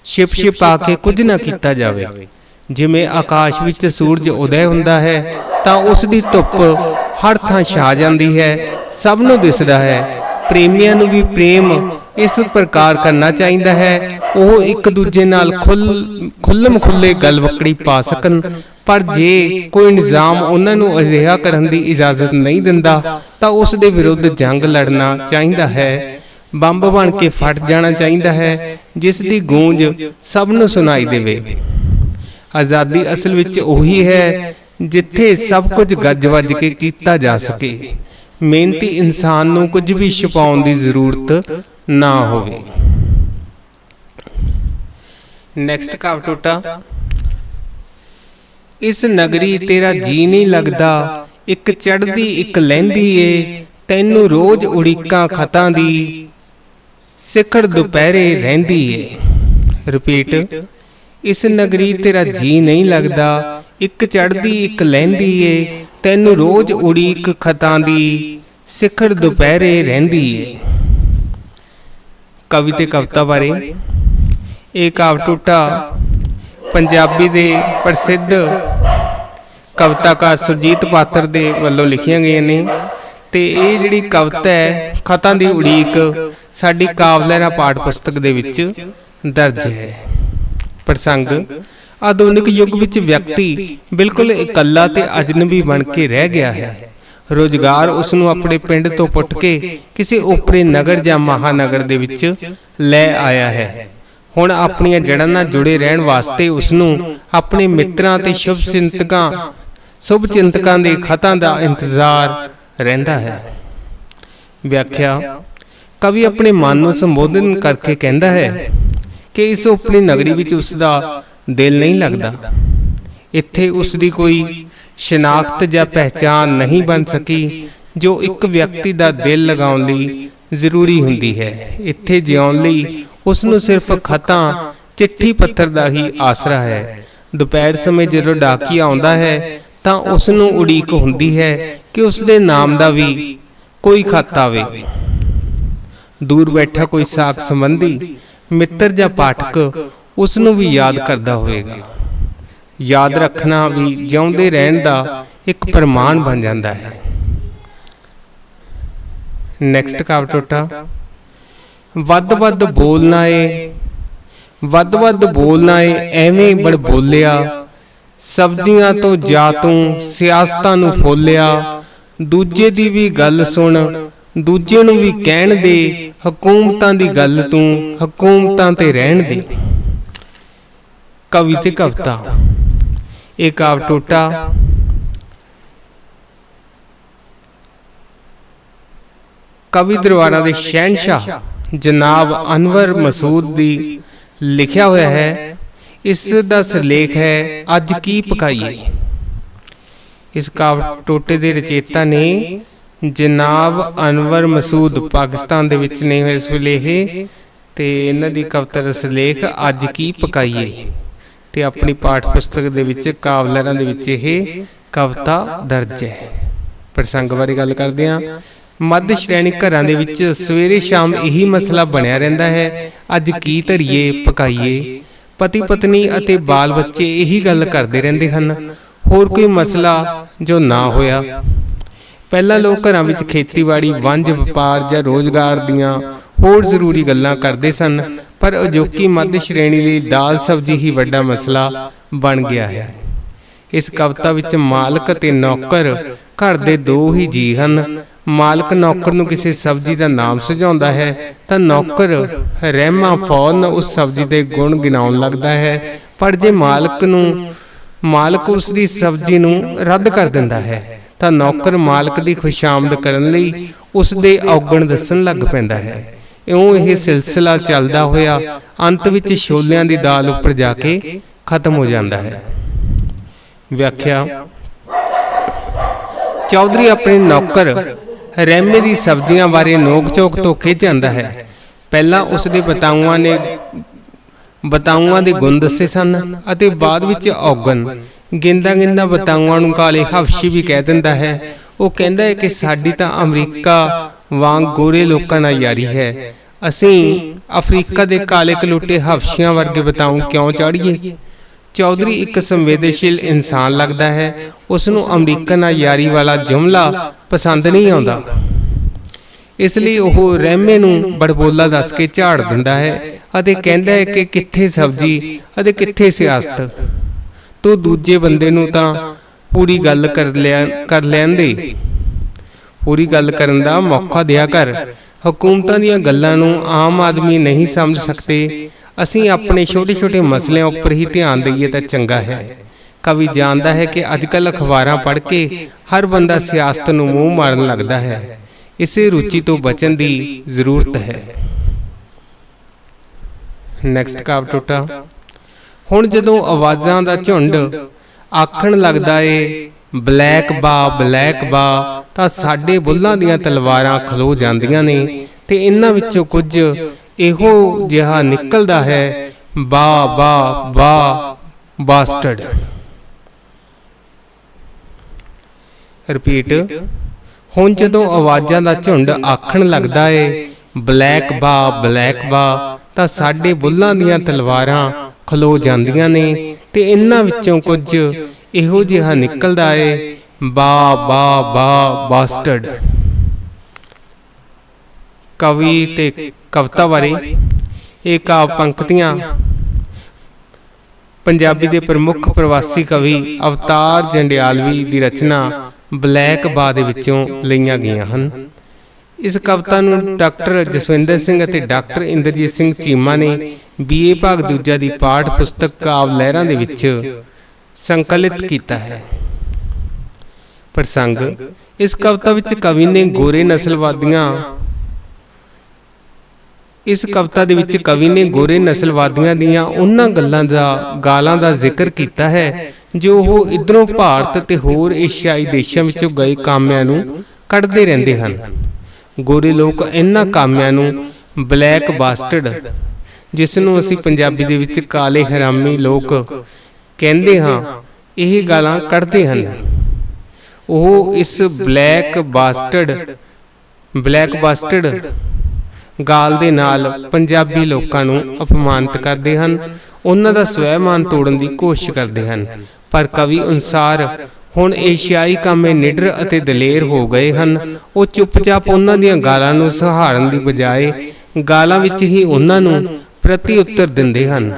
ਛਿਪ ਛਿਪ ਆ ਕੇ ਕੁਝ ਨਾ ਕੀਤਾ ਜਾਵੇ। ਜਿਵੇਂ। ਆਕਾਸ਼ ਵਿੱਚ ਸੂਰਜ ਉਦੈ ਹੁੰਦਾ ਹੈ ਤਾਂ ਉਸ ਦੀ ਧੁੱਪ ਹਰ ਥਾਂ ਛਾ ਜਾਂਦੀ ਹੈ। ਸਭ ਨੂੰ ਦਿਸਦਾ ਹੈ। ਪ੍ਰੇਮੀਆਂ ਨੂੰ ਵੀ ਪ੍ਰੇਮ ਇਸ ਪ੍ਰਕਾਰ ਕਰਨਾ ਚਾਹੀਦਾ ਹੈ। ਉਹ ਇੱਕ ਦੂਜੇ ਨਾਲ ਖੁੱਲ ਖੁੱਲਮ ਖੁੱਲੇ ਗੱਲ ਵਕੜੀ ਪਾ ਸਕਣ। ਪਰ ਜੇ ਕੋਈ ਨਿਜ਼ਾਮ ਉਹਨਾਂ ਨੂੰ ਅਜਿਹਾ ਕਰਨ ਦੀ ਇਜਾਜ਼ਤ ਨਹੀਂ ਦਿੰਦਾ ਤਾਂ ਉਸ ਦੇ ਵਿਰੁੱਧ ਜੰਗ ਲੜਨਾ ਚਾਹੀਦਾ ਹੈ। ਬੰਬ ਬਣ ਕੇ ਫਟ ਜਾਣਾ ਚਾਹੀਦਾ ਹੈ ਜਿਸ ਦੀ ਗੂੰਜ ਸਭ ਨੂੰ ਸੁਣਾਈ ਦੇਵੇ। ਆਜ਼ਾਦੀ ਅਸਲ ਵਿੱਚ ਉਹੀ ਹੈ ਜਿੱਥੇ ਸਭ ਕੁਝ ਗੱਜ ਵੱਜ ਕੇ ਕੀਤਾ ਜਾ ਸਕੇ। ਮਿਹਨਤੀ ਇਨਸਾਨ ਨੂੰ ਕੁਝ ਵੀ ਛੁਪਾਉਣ ਦੀ ਜ਼ਰੂਰਤ ਨਾ ਹੋਵੇ। ਨੈਕਸਟ ਕਾਵ ਟੋਟਾ। ਇਸ ਨਗਰੀ ਤੇਰਾ ਜੀ ਨਹੀਂ ਲੱਗਦਾ। ਇੱਕ ਚੜਦੀ ਇੱਕ ਲਹਿੰਦੀ ਏ। ਤੈਨੂੰ ਰੋਜ਼ ਉੜੀਕਾਂ ਖਤਾਂ ਦੀ। ਸਿਖੜ ਦੁਪਹਿਰੇ ਰਹਿੰਦੀ ਏ। ਰਿਪੀਟ ਇਸ ਨਗਰੀ ਤੇਰਾ ਜੀ ਨਹੀਂ ਲੱਗਦਾ। ਇੱਕ ਚੜਦੀ ਇੱਕ ਲਹਿੰਦੀ ਏ। ਤੈਨੂੰ ਰੋਜ਼ ਉਡੀਕ ਖਤਾਂ ਦੀ। ਸਿਖੜ ਦੁਪਹਿਰੇ ਰਹਿੰਦੀ ਏ। ਕਵੀ ਤੇ ਕਵਿਤਾ ਬਾਰੇ। ਇਹ ਕਾਵ ਟੁੱਟਾ। ਪੰਜਾਬੀ ਦੇ ਪ੍ਰਸਿੱਧ ਕਵਿਤਾਕਾਰ ਸੁਰਜੀਤ ਪਾਤਰ ਦੇ ਵੱਲੋਂ ਲਿਖੀਆਂ ਗਈਆਂ ਨੇ। ਤੇ ਇਹ ਜਿਹੜੀ ਕਵਿਤਾ ਹੈ ਖਤਾਂ ਦੀ ਉਡੀਕ ਸਾਡੀ ਕਾਵਲਰਾ ਪਾਠ ਪੁਸਤਕ ਦੇ ਵਿੱਚ ਦਰਜ ਹੈ। ਪ੍ਰਸੰਗ ਆਧੁਨਿਕ ਯੁੱਗ ਵਿੱਚ ਵਿਅਕਤੀ ਬਿਲਕੁਲ ਇਕੱਲਾ ਤੇ ਅਜਨਬੀ ਬਣ ਕੇ ਰਹਿ ਗਿਆ ਹੈ। ਰੋਜ਼ਗਾਰ ਉਸ ਨੂੰ ਆਪਣੇ ਪਿੰਡ ਤੋਂ ਪੁੱਟ ਕੇ ਕਿਸੇ ਓਪਰੇ ਨਗਰ ਜਾਂ ਮਹਾਨਗਰ ਦੇ ਵਿੱਚ ਲੈ ਆਇਆ ਹੈ। ਹੁਣ ਆਪਣੀਆਂ ਜੜ੍ਹਾਂ ਨਾਲ ਜੁੜੇ ਰਹਿਣ ਵਾਸਤੇ ਉਸ ਨੂੰ ਆਪਣੇ ਮਿੱਤਰਾਂ ਤੇ ਸ਼ੁਭ ਚਿੰਤਕਾਂ ਸ਼ੁਭ ਚਿੰਤਕਾਂ ਦੇ ਖਤਾਂ ਦਾ ਇੰਤਜ਼ਾਰ ਰਹਿੰਦਾ ਹੈ। ਵਿਆਖਿਆ ਕਵੀ ਆਪਣੇ ਮਨ ਨੂੰ ਸੰਬੋਧਨ ਕਰਕੇ ਕਹਿੰਦਾ ਹੈ ਕਿ ਇਸ ਉਪਰੀ ਨਗਰੀ ਵਿੱਚ ਉਸ ਦਾ ਦਿਲ ਨਹੀਂ ਲੱਗਦਾ। ਇੱਥੇ ਉਸ ਦੀ ਕੋਈ ਸ਼ਨਾਖਤ ਜਾਂ ਪਹਿਚਾਨ ਨਹੀਂ ਬਣ ਸਕੀ, ਜੋ ਇੱਕ ਵਿਅਕਤੀ ਦਾ ਦਿਲ ਲਗਾਉਣ ਲਈ ਜ਼ਰੂਰੀ ਹੁੰਦੀ ਹੈ। ਇੱਥੇ ਜਿਉਣ ਲਈ ਉਸ ਨੂੰ ਸਿਰਫ ਖਤਾਂ, ਚਿੱਠੀ ਪੱਥਰ ਦਾ ਹੀ ਆਸਰਾ ਹੈ। ਦੁਪਹਿਰ ਸਮੇਂ ਜਦੋਂ ਡਾਕੀਆ ਆਉਂਦਾ ਹੈ, ਤਾਂ ਉਸ ਨੂੰ ਉਡੀਕ ਹੁੰਦੀ ਹੈ ਕਿ ਉਸ ਦੇ ਨਾਮ ਦਾ ਵੀ ਕੋਈ ਖਤ ਆਵੇ। ਦੂਰ ਬੈਠਾ ਕੋਈ ਸਾਖ ਸੰਬੰਧੀ, ਮਿੱਤਰ ਜਾਂ ਪਾਠਕ ਉਸ ਨੂੰ ਵੀ ਯਾਦ ਕਰਦਾ ਹੋਵੇਗਾ। ਯਾਦ ਰੱਖਣਾ ਵੀ ਜਿਉਂਦੇ ਰਹਿਣ ਦਾ ਇੱਕ ਪ੍ਰਮਾਣ ਬਣ ਜਾਂਦਾ ਹੈ। ਨੈਕਸਟ ਕਾਵ ਟੋਟਾ ਵੱਧ ਵੱਧ ਬੋਲਣਾ ਏ, ਵੱਧ ਵੱਧ ਬੋਲਣਾ ਏ, ਐਵੇਂ ਬੜ ਬੋਲਿਆ। ਸਬਜ਼ੀਆਂ ਤੋਂ ਜਾ ਤੂੰ ਸਿਆਸਤਾਂ ਨੂੰ ਫੋਲਿਆ। ਦੂਜੇ ਦੀ ਵੀ ਗੱਲ ਸੁਣ ਦੂਜੇ ਨੂੰ ਵੀ ਕਹਿਣ ਦੇ ਹਕੂਮਤਾਂ ਦੀ ਗੱਲ ਤੂੰ ਹਕੂਮਤਾਂ ਤੇ ਰਹਿਣ ਦੇ। ਕਵੀ ਤੇ ਕਵਿਤਾ। ਇਹ ਕਾਵ ਟੋਟਾ। ਕਵੀ ਦਰਬਾਰਾਂ ਦੇ ਸ਼ਹਿਨशाह ਜਨਾਬ ਅਨਵਰ ਮਸੂਦ ਦੀ ਲਿਖਿਆ ਹੋਇਆ ਹੈ। ਇਸ ਦਾ ਸਿਰਲੇਖ ਹੈ, ਅੱਜ ਕੀ ਪਕਾਈਏ। ਇਸ ਕਾਵ ਟੋਟੇ ਦੇ ਰਚੇਤਾ ਨੇ ਜਨਾਬ ਅਨਵਰ ਮਸੂਦ ਪਾਕਿਸਤਾਨ ਦੇ ਵਿੱਚ ਨੇ ਹੋਏ ਇਸ ਵੇਲੇ ਇਹ, ਤੇ ਇਹਨਾਂ ਦੀ ਕਵਿਤਾ ਦਾ ਸਿਰਲੇਖ, ਅੱਜ ਕੀ ਪਕਾਈਏ? ਤੇ ਆਪਣੀ ਪਾਠ ਪੁਸਤਕ ਦੇ ਵਿੱਚ, ਕਾਵਲਰਾਂ ਦੇ ਵਿੱਚ ਇਹ ਕਵਿਤਾ ਦਰਜ ਹੈ। ਪ੍ਰਸੰਗ ਬਾਰੇ ਗੱਲ ਕਰਦੇ ਹਾਂ। ਮੱਧ ਸ਼੍ਰੇਣੀ ਘਰਾਂ ਦੇ ਵਿੱਚ ਸਵੇਰੇ ਸ਼ਾਮ ਇਹੀ ਮਸਲਾ ਬਣਿਆ ਰਹਿੰਦਾ ਹੈ। ਅੱਜ ਕੀ ਧਰੀਏ, ਪਕਾਈਏ? ਪਤੀ ਪਤਨੀ ਅਤੇ ਬਾਲ ਬੱਚੇ ਇਹੀ ਗੱਲ ਕਰਦੇ ਰਹਿੰਦੇ ਹਨ। ਹੋਰ ਕੋਈ ਮਸਲਾ ਜੋ ਨਾ ਹੋਇਆ? ਪਹਿਲਾਂ ਲੋਕ ਘਰਾਂ ਵਿੱਚ ਖੇਤੀਬਾੜੀ ਵੰਜ ਵਪਾਰ ਜਾਂ ਰੋਜ਼ਗਾਰ ਦੀਆਂ ਹੋਰ ਜ਼ਰੂਰੀ ਗੱਲਾਂ ਕਰਦੇ ਸਨ, ਪਰ ਅਜੋਕੀ ਮੱਧ ਸ਼੍ਰੇਣੀ ਲਈ ਦਾਲ ਸਬਜ਼ੀ ਹੀ ਵੱਡਾ ਮਸਲਾ ਬਣ ਗਿਆ ਹੈ। ਇਸ ਕਵਿਤਾ ਵਿੱਚ ਮਾਲਕ ਅਤੇ ਨੌਕਰ ਘਰ ਦੇ ਦੋ ਹੀ ਜੀ ਹਨ। ਮਾਲਕ ਨੌਕਰ ਨੂੰ ਕਿਸੇ ਸਬਜ਼ੀ ਦਾ ਨਾਮ ਸੁਝਾਉਂਦਾ ਹੈ, ਤਾਂ ਨੌਕਰ ਰਹਿਮਾ ਫੌਰਨ ਉਸ ਸਬਜ਼ੀ ਦੇ ਗੁਣ ਗਿਣਾਉਣ ਲੱਗਦਾ ਹੈ। ਪਰ ਜੇ ਮਾਲਕ ਨੂੰ, ਮਾਲਕ ਉਸ ਦੀ ਸਬਜ਼ੀ ਨੂੰ ਰੱਦ ਕਰ ਦਿੰਦਾ ਹੈ ਤਾਂ ਨੌਕਰ ਮਾਲਕ ਦੀ ਖੁਸ਼ਾਮਦ ਕਰਨ ਲਈ ਉਸ ਦੇ ਔਗਣ ਦੱਸਣ ਲੱਗ ਪੈਂਦਾ ਹੈ। ਇਉਂ ਇਹ ਸਿਲਸਿਲਾ ਚੱਲਦਾ ਹੋਇਆ ਅੰਤ ਵਿੱਚ ਛੋਲਿਆਂ ਦੀ ਦਾਲ ਉੱਪਰ ਜਾ ਕੇ ਖਤਮ ਹੋ ਜਾਂਦਾ ਹੈ। ਵਿਆਖਿਆ। ਚੌਧਰੀ ਆਪਣੇ ਨੌਕਰ ਰਹਿਮੇ ਦੀ ਸਬਜ਼ੀਆਂ ਬਾਰੇ ਨੋਕ-ਝੋਕ ਤੋਂ ਖਿੱਚ ਜਾਂਦਾ ਹੈ। ਪਹਿਲਾਂ ਉਸ ਦੇ ਬਤਾਊਆਂ ਨੇ ਬਤਾਊਆਂ ਦੇ ਗੁਣ ਦੱਸੇ ਸਨ ਅਤੇ ਬਾਅਦ ਵਿੱਚ ਔਗਣ। ਗਿੰਦਾ ਗਿੰਦਾ ਬਤਾਊਆਂ ਨੂੰ ਕਾਲੇ ਹਫਸ਼ੀ ਵੀ ਕਹਿ ਦਿੰਦਾ ਹੈ। ਉਹ ਕਹਿੰਦਾ ਹੈ ਕਿ ਸਾਡੀ ਤਾਂ ਅਮਰੀਕਾ ਵਾਂਗ ਗੋਰੇ ਲੋਕਾਂ ਨਾਲ ਯਾਰੀ ਹੈ। ਅਸੀਂ ਅਫਰੀਕਾ ਦੇ ਕਾਲੇ ਕਲੂਟੇ ਹਫਸ਼ੀਆਂ ਵਰਗੇ ਬਤਾਊ ਕਿਉਂ ਚਾੜੀਏ? ਚੌਧਰੀ ਇੱਕ ਸੰਵੇਦਨਸ਼ੀਲ ਇਨਸਾਨ ਲੱਗਦਾ ਹੈ। ਉਸ ਨੂੰ ਅਮਰੀਕਨ ਨਾਲ ਯਾਰੀ ਵਾਲਾ ਜੁਮਲਾ ਪਸੰਦ ਨਹੀਂ ਆਉਂਦਾ। ਇਸ ਲਈ ਉਹ ਰਹਿਮੇ ਨੂੰ ਬੜਬੋਲਾ ਦੱਸ ਕੇ ਝਾੜ ਦਿੰਦਾ ਹੈ ਅਤੇ ਕਹਿੰਦਾ ਹੈ ਕਿ ਕਿੱਥੇ ਸਬਜ਼ੀ ਅਤੇ ਕਿੱਥੇ ਸਿਆਸਤ? ਤੂੰ ਦੂਜੇ ਬੰਦੇ ਨੂੰ ਤਾਂ ਪੂਰੀ ਗੱਲ ਕਰ ਲਿਆ ਕਰ ਲੈਂਦੇ। ਪੂਰੀ ਗੱਲ ਕਰਨ ਦਾ ਮੌਕਾ ਦਿਆ ਕਰ। ਹਕੂਮਤਾਂ ਦੀਆਂ ਗੱਲਾਂ ਨੂੰ ਆਮ ਆਦਮੀ ਨਹੀਂ ਸਮਝ ਸਕਦੇ। ਅਸੀਂ ਆਪਣੇ ਛੋਟੇ-ਛੋਟੇ ਮਸਲਿਆਂ ਉੱਪਰ ਹੀ ਧਿਆਨ ਦਈਏ ਤਾਂ ਚੰਗਾ ਹੈ। ਕਵੀ ਜਾਣਦਾ ਹੈ ਕਿ ਅੱਜਕੱਲ ਅਖਬਾਰਾਂ ਪੜ੍ਹ ਕੇ ਹਰ ਬੰਦਾ ਸਿਆਸਤ ਨੂੰ ਮੂੰਹ ਮਾਰਨ ਲੱਗਦਾ ਹੈ। ਇਸੇ ਰੁਚੀ ਤੋਂ ਬਚਣ ਦੀ ਜ਼ਰੂਰਤ ਹੈ। ਨੈਕਸਟ ਕਾਵ ਟੁੱਟਾ। ਹੁਣ ਜਦੋਂ ਆਵਾਜ਼ਾਂ ਦਾ ਝੁੰਡ ਆਖਣ ਲੱਗਦਾ ਏ, ਬਲੈਕ ਬਾ ਬਲੈਕ ਬਾ, ਤਾਂ ਸਾਡੇ ਬੁੱਲਾਂ ਦੀਆਂ ਤਲਵਾਰਾਂ ਖਲੋ ਜਾਂਦੀਆਂ ਨੇ ਤੇ ਇਹਨਾਂ ਵਿੱਚੋਂ ਕੁਝ ਇਹੋ ਜਿਹਾ ਨਿਕਲਦਾ ਹੈ, ਬਾ ਬਾ ਬਾ, ਬਾਸਟਰਡ। ਰਿਪੀਟ। ਹੁਣ ਜਦੋਂ ਆਵਾਜ਼ਾਂ ਦਾ ਝੁੰਡ ਆਖਣ ਲੱਗਦਾ ਏ, ਬਲੈਕ ਬਾ ਬਲੈਕ ਬਾ, ਤਾਂ ਸਾਡੇ ਬੁੱਲਾਂ ਦੀਆਂ ਤਲਵਾਰਾਂ ਖਲੋ ਜਾਂਦੀਆਂ ਨੇ ਤੇ ਇਹਨਾਂ ਵਿੱਚੋਂ ਕੁਝ ਇਹੋ ਜਿਹਾ ਨਿਕਲਦਾ ਏ। ਬਾ ਬਾ ਬਾ ਬਾਸਟਰਡ ਕਵੀ ਤੇ ਕਵਿਤਾ ਬਾਰੇ ਇਹ ਕਾਵ ਪੰਕਤੀਆਂ। ਪੰਜਾਬੀ ਦੇ ਪ੍ਰਮੁੱਖ ਪ੍ਰਵਾਸੀ ਕਵੀ ਅਵਤਾਰ ਜੰਡਿਆਲਵੀ ਦੀ ਰਚਨਾ ਬਲੈਕ ਬਾ ਦੇ ਵਿੱਚੋਂ ਲਈਆਂ ਗਈਆਂ ਹਨ। ਇਸ ਕਵਿਤਾ ਨੂੰ ਡਾਕਟਰ ਜਸਵਿੰਦਰ ਸਿੰਘ ਅਤੇ ਡਾਕਟਰ ਇੰਦਰਜੀਤ ਸਿੰਘ ਚੀਮਾ ਨੇ ਬੀਏ ਭਾਗ ਦੂਜਾ ਦੀ ਪਾਠ ਪੁਸਤਕ ਕਾਵ ਲਹਿਰਾਂ ਦੇ ਵਿੱਚ ਸੰਕਲਿਤ ਕੀਤਾ ਹੈ। ਪ੍ਰਸੰਗ, ਇਸ ਕਵਿਤਾ ਵਿੱਚ ਕਵੀ ਨੇ ਗੋਰੇ ਨਸਲਵਾਦੀਆਂ ਇਸ ਕਵਿਤਾ ਦੇ ਵਿੱਚ ਕਵੀ ਨੇ ਗੋਰੇ ਨਸਲਵਾਦੀਆਂ ਦੀਆਂ ਉਹਨਾਂ ਗੱਲਾਂ ਦਾ, ਗਾਲਾਂ ਦਾ ਜ਼ਿਕਰ ਕੀਤਾ ਹੈ, ਜੋ ਉਹ ਇਧਰੋਂ ਭਾਰਤ ਤੇ ਹੋਰ ਏਸ਼ੀਆਈ ਦੇਸ਼ਾਂ ਵਿੱਚੋਂ ਗਏ ਕਾਮਿਆਂ ਨੂੰ ਕੱਢਦੇ ਰਹਿੰਦੇ ਹਨ। ਗੋਰੇ ਲੋਕ ਇਹਨਾਂ ਕਾਮਿਆਂ ਨੂੰ ਬਲੈਕ ਬਾਸਟਰਡ ਜਿਸ ਨੂੰ ਅਸੀਂ ਪੰਜਾਬੀ ਦੇ ਵਿੱਚ ਕਾਲੇ ਹਰਾਮੀ ਲੋਕ ਕਹਿੰਦੇ ਹਾਂ ਇਹ ਗਾਲਾਂ ਕੱਢਦੇ ਹਨ। ਉਹ ਇਸ ਬਲੈਕ ਬਾਸਟਰਡ ਬਲੈਕ ਬਾਸਟਰਡ ਗਾਲ ਦੇ ਨਾਲ ਪੰਜਾਬੀ ਲੋਕਾਂ ਨੂੰ ਅਪਮਾਨਿਤ ਕਰਦੇ ਹਨ। ਉਹਨਾਂ ਦਾ ਸਵੈਮਾਨ ਤੋੜਨ ਦੀ ਕੋਸ਼ਿਸ਼ ਕਰਦੇ ਹਨ। ਪਰ ਕਵੀ ਅਨੁਸਾਰ ਹੁਣ ਏਸ਼ੀਆਈ ਕਾਮੇ ਨਿਡਰ ਅਤੇ ਦਲੇਰ ਹੋ ਗਏ ਹਨ। ਉਹ ਚੁੱਪਚਾਪ ਉਹਨਾਂ ਦੀਆਂ ਗਾਲਾਂ ਨੂੰ ਸਹਾਰਨ ਦੀ ਬਜਾਏ ਗਾਲਾਂ ਵਿੱਚ ਹੀ ਉਹਨਾਂ ਨੂੰ ਪ੍ਰਤੀ ਉੱਤਰ ਦਿੰਦੇ ਹਨ।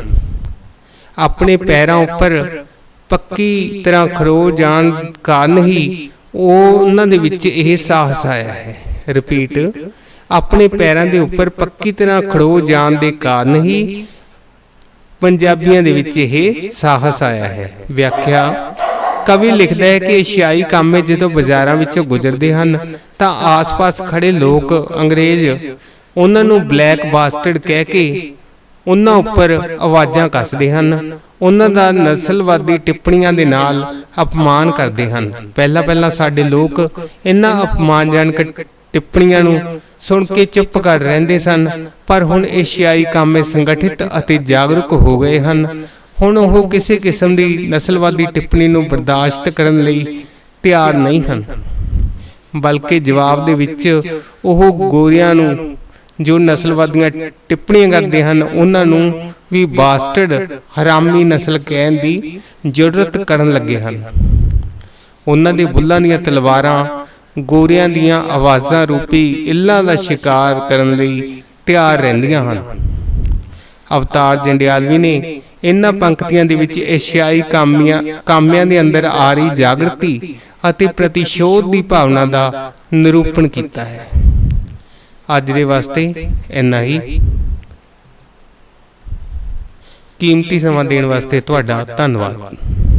ਆਪਣੇ ਪੈਰਾਂ ਉੱਪਰ ਪੱਕੀ ਤਰ੍ਹਾਂ ਖੜੋ ਜਾਣ ਕਾਰਨ ਹੀ ਉਹ ਉਹਨਾਂ ਦੇ ਵਿੱਚ ਇਹ ਸਾਹਸ ਆਇਆ ਹੈ। ਰਿਪੀਟ ਆਪਣੇ ਪੈਰਾਂ ਦੇ ਉੱਪਰ ਪੱਕੀ ਤਰ੍ਹਾਂ ਖੜੋ ਜਾਣ ਦੇ ਕਾਰਨ ਹੀ ਪੰਜਾਬੀਆਂ ਦੇ ਵਿੱਚ ਇਹ ਸਾਹਸ ਆਇਆ ਹੈ। ਵਿਆਖਿਆ ਕਵੀ ਲਿਖਦਾ ਹੈ ਕਿ ਏਸ਼ੀਆਈ ਕਾਮੇ ਜਦੋਂ ਬਾਜ਼ਾਰਾਂ ਵਿੱਚੋਂ ਗੁਜ਼ਰਦੇ ਹਨ ਤਾਂ ਆਸ-ਪਾਸ ਖੜੇ ਲੋਕ ਅੰਗਰੇਜ਼ ਉਹਨਾਂ ਨੂੰ ਬਲੈਕ ਬਾਸਟਰਡ ਕਹਿ ਕੇ ਉਹਨਾਂ ਉੱਪਰ ਆਵਾਜ਼ਾਂ ਕੱਸਦੇ ਹਨ ਉਹਨਾਂ ਦਾ ਨਸਲਵਾਦੀ ਟਿੱਪਣੀਆਂ ਦੇ ਨਾਲ ਅਪਮਾਨ ਕਰਦੇ ਹਨ। ਪਹਿਲਾਂ ਪਹਿਲਾਂ ਸਾਡੇ ਲੋਕ ਇਹਨਾਂ ਅਪਮਾਨਜਨਕ ਟਿੱਪਣੀਆਂ ਨੂੰ ਸੁਣ ਕੇ ਚੁੱਪ ਕਰ ਰਹਿੰਦੇ ਸਨ ਪਰ ਹੁਣ ਏਸ਼ੀਆਈ ਕਾਮੇ ਸੰਗਠਿਤ ਅਤੇ ਜਾਗਰੂਕ ਹੋ ਗਏ ਹਨ। ਹੁਣ ਉਹ ਕਿਸੇ ਕਿਸਮ ਦੀ ਨਸਲਵਾਦੀ ਟਿੱਪਣੀ ਨੂੰ ਬਰਦਾਸ਼ਤ ਕਰਨ ਲਈ ਤਿਆਰ ਨਹੀਂ ਹਨ। ਬਲਕਿ ਜਵਾਬ ਦੇ ਵਿੱਚ ਉਹ ਗੋਰਿਆਂ ਨੂੰ, ਜੋ ਨਸਲਵਾਦੀਆਂ ਟਿੱਪਣੀਆਂ ਕਰਦੇ ਹਨ, ਉਹਨਾਂ ਨੂੰ ਵੀ ਬਾਸਟਰਡ, ਹਰਾਮੀ ਨਸਲ ਕਹਿਣ ਦੀ ਜ਼ਰੂਰਤ ਕਰਨ ਲੱਗੇ ਹਨ। ਉਹਨਾਂ ਦੇ ਬੁੱਲਾਂ ਦੀਆਂ ਤਲਵਾਰਾਂ, ਗੋਰਿਆਂ ਦੀਆਂ ਆਵਾਜ਼ਾਂ ਰੂਪੀ ਇੱਲਾਂ ਦਾ ਸ਼ਿਕਾਰ ਕਰਨ ਲਈ ਤਿਆਰ ਰਹਿੰਦੀਆਂ ਹਨ। ਅਵਤਾਰ ਜੰਡਿਆਲਵੀ ਨੇ ਇਹਨਾਂ ਪੰਕਤੀਆਂ ਦੇ ਵਿੱਚ ਏਸ਼ੀਆਈ ਕਾਮਿਆਂ ਕਾਮਿਆਂ ਦੇ ਅੰਦਰ ਆ ਰਹੀ ਜਾਗਰਤੀ ਅਤੇ ਪ੍ਰਤੀਸ਼ੋਧ ਦੀ ਭਾਵਨਾ ਦਾ ਨਿਰੂਪਣ ਕੀਤਾ ਹੈ। ਅੱਜ ਦੇ ਵਾਸਤੇ ਇੰਨਾ ਹੀ। ਕੀਮਤੀ ਸਮਾਂ ਦੇਣ ਵਾਸਤੇ ਤੁਹਾਡਾ ਧੰਨਵਾਦ।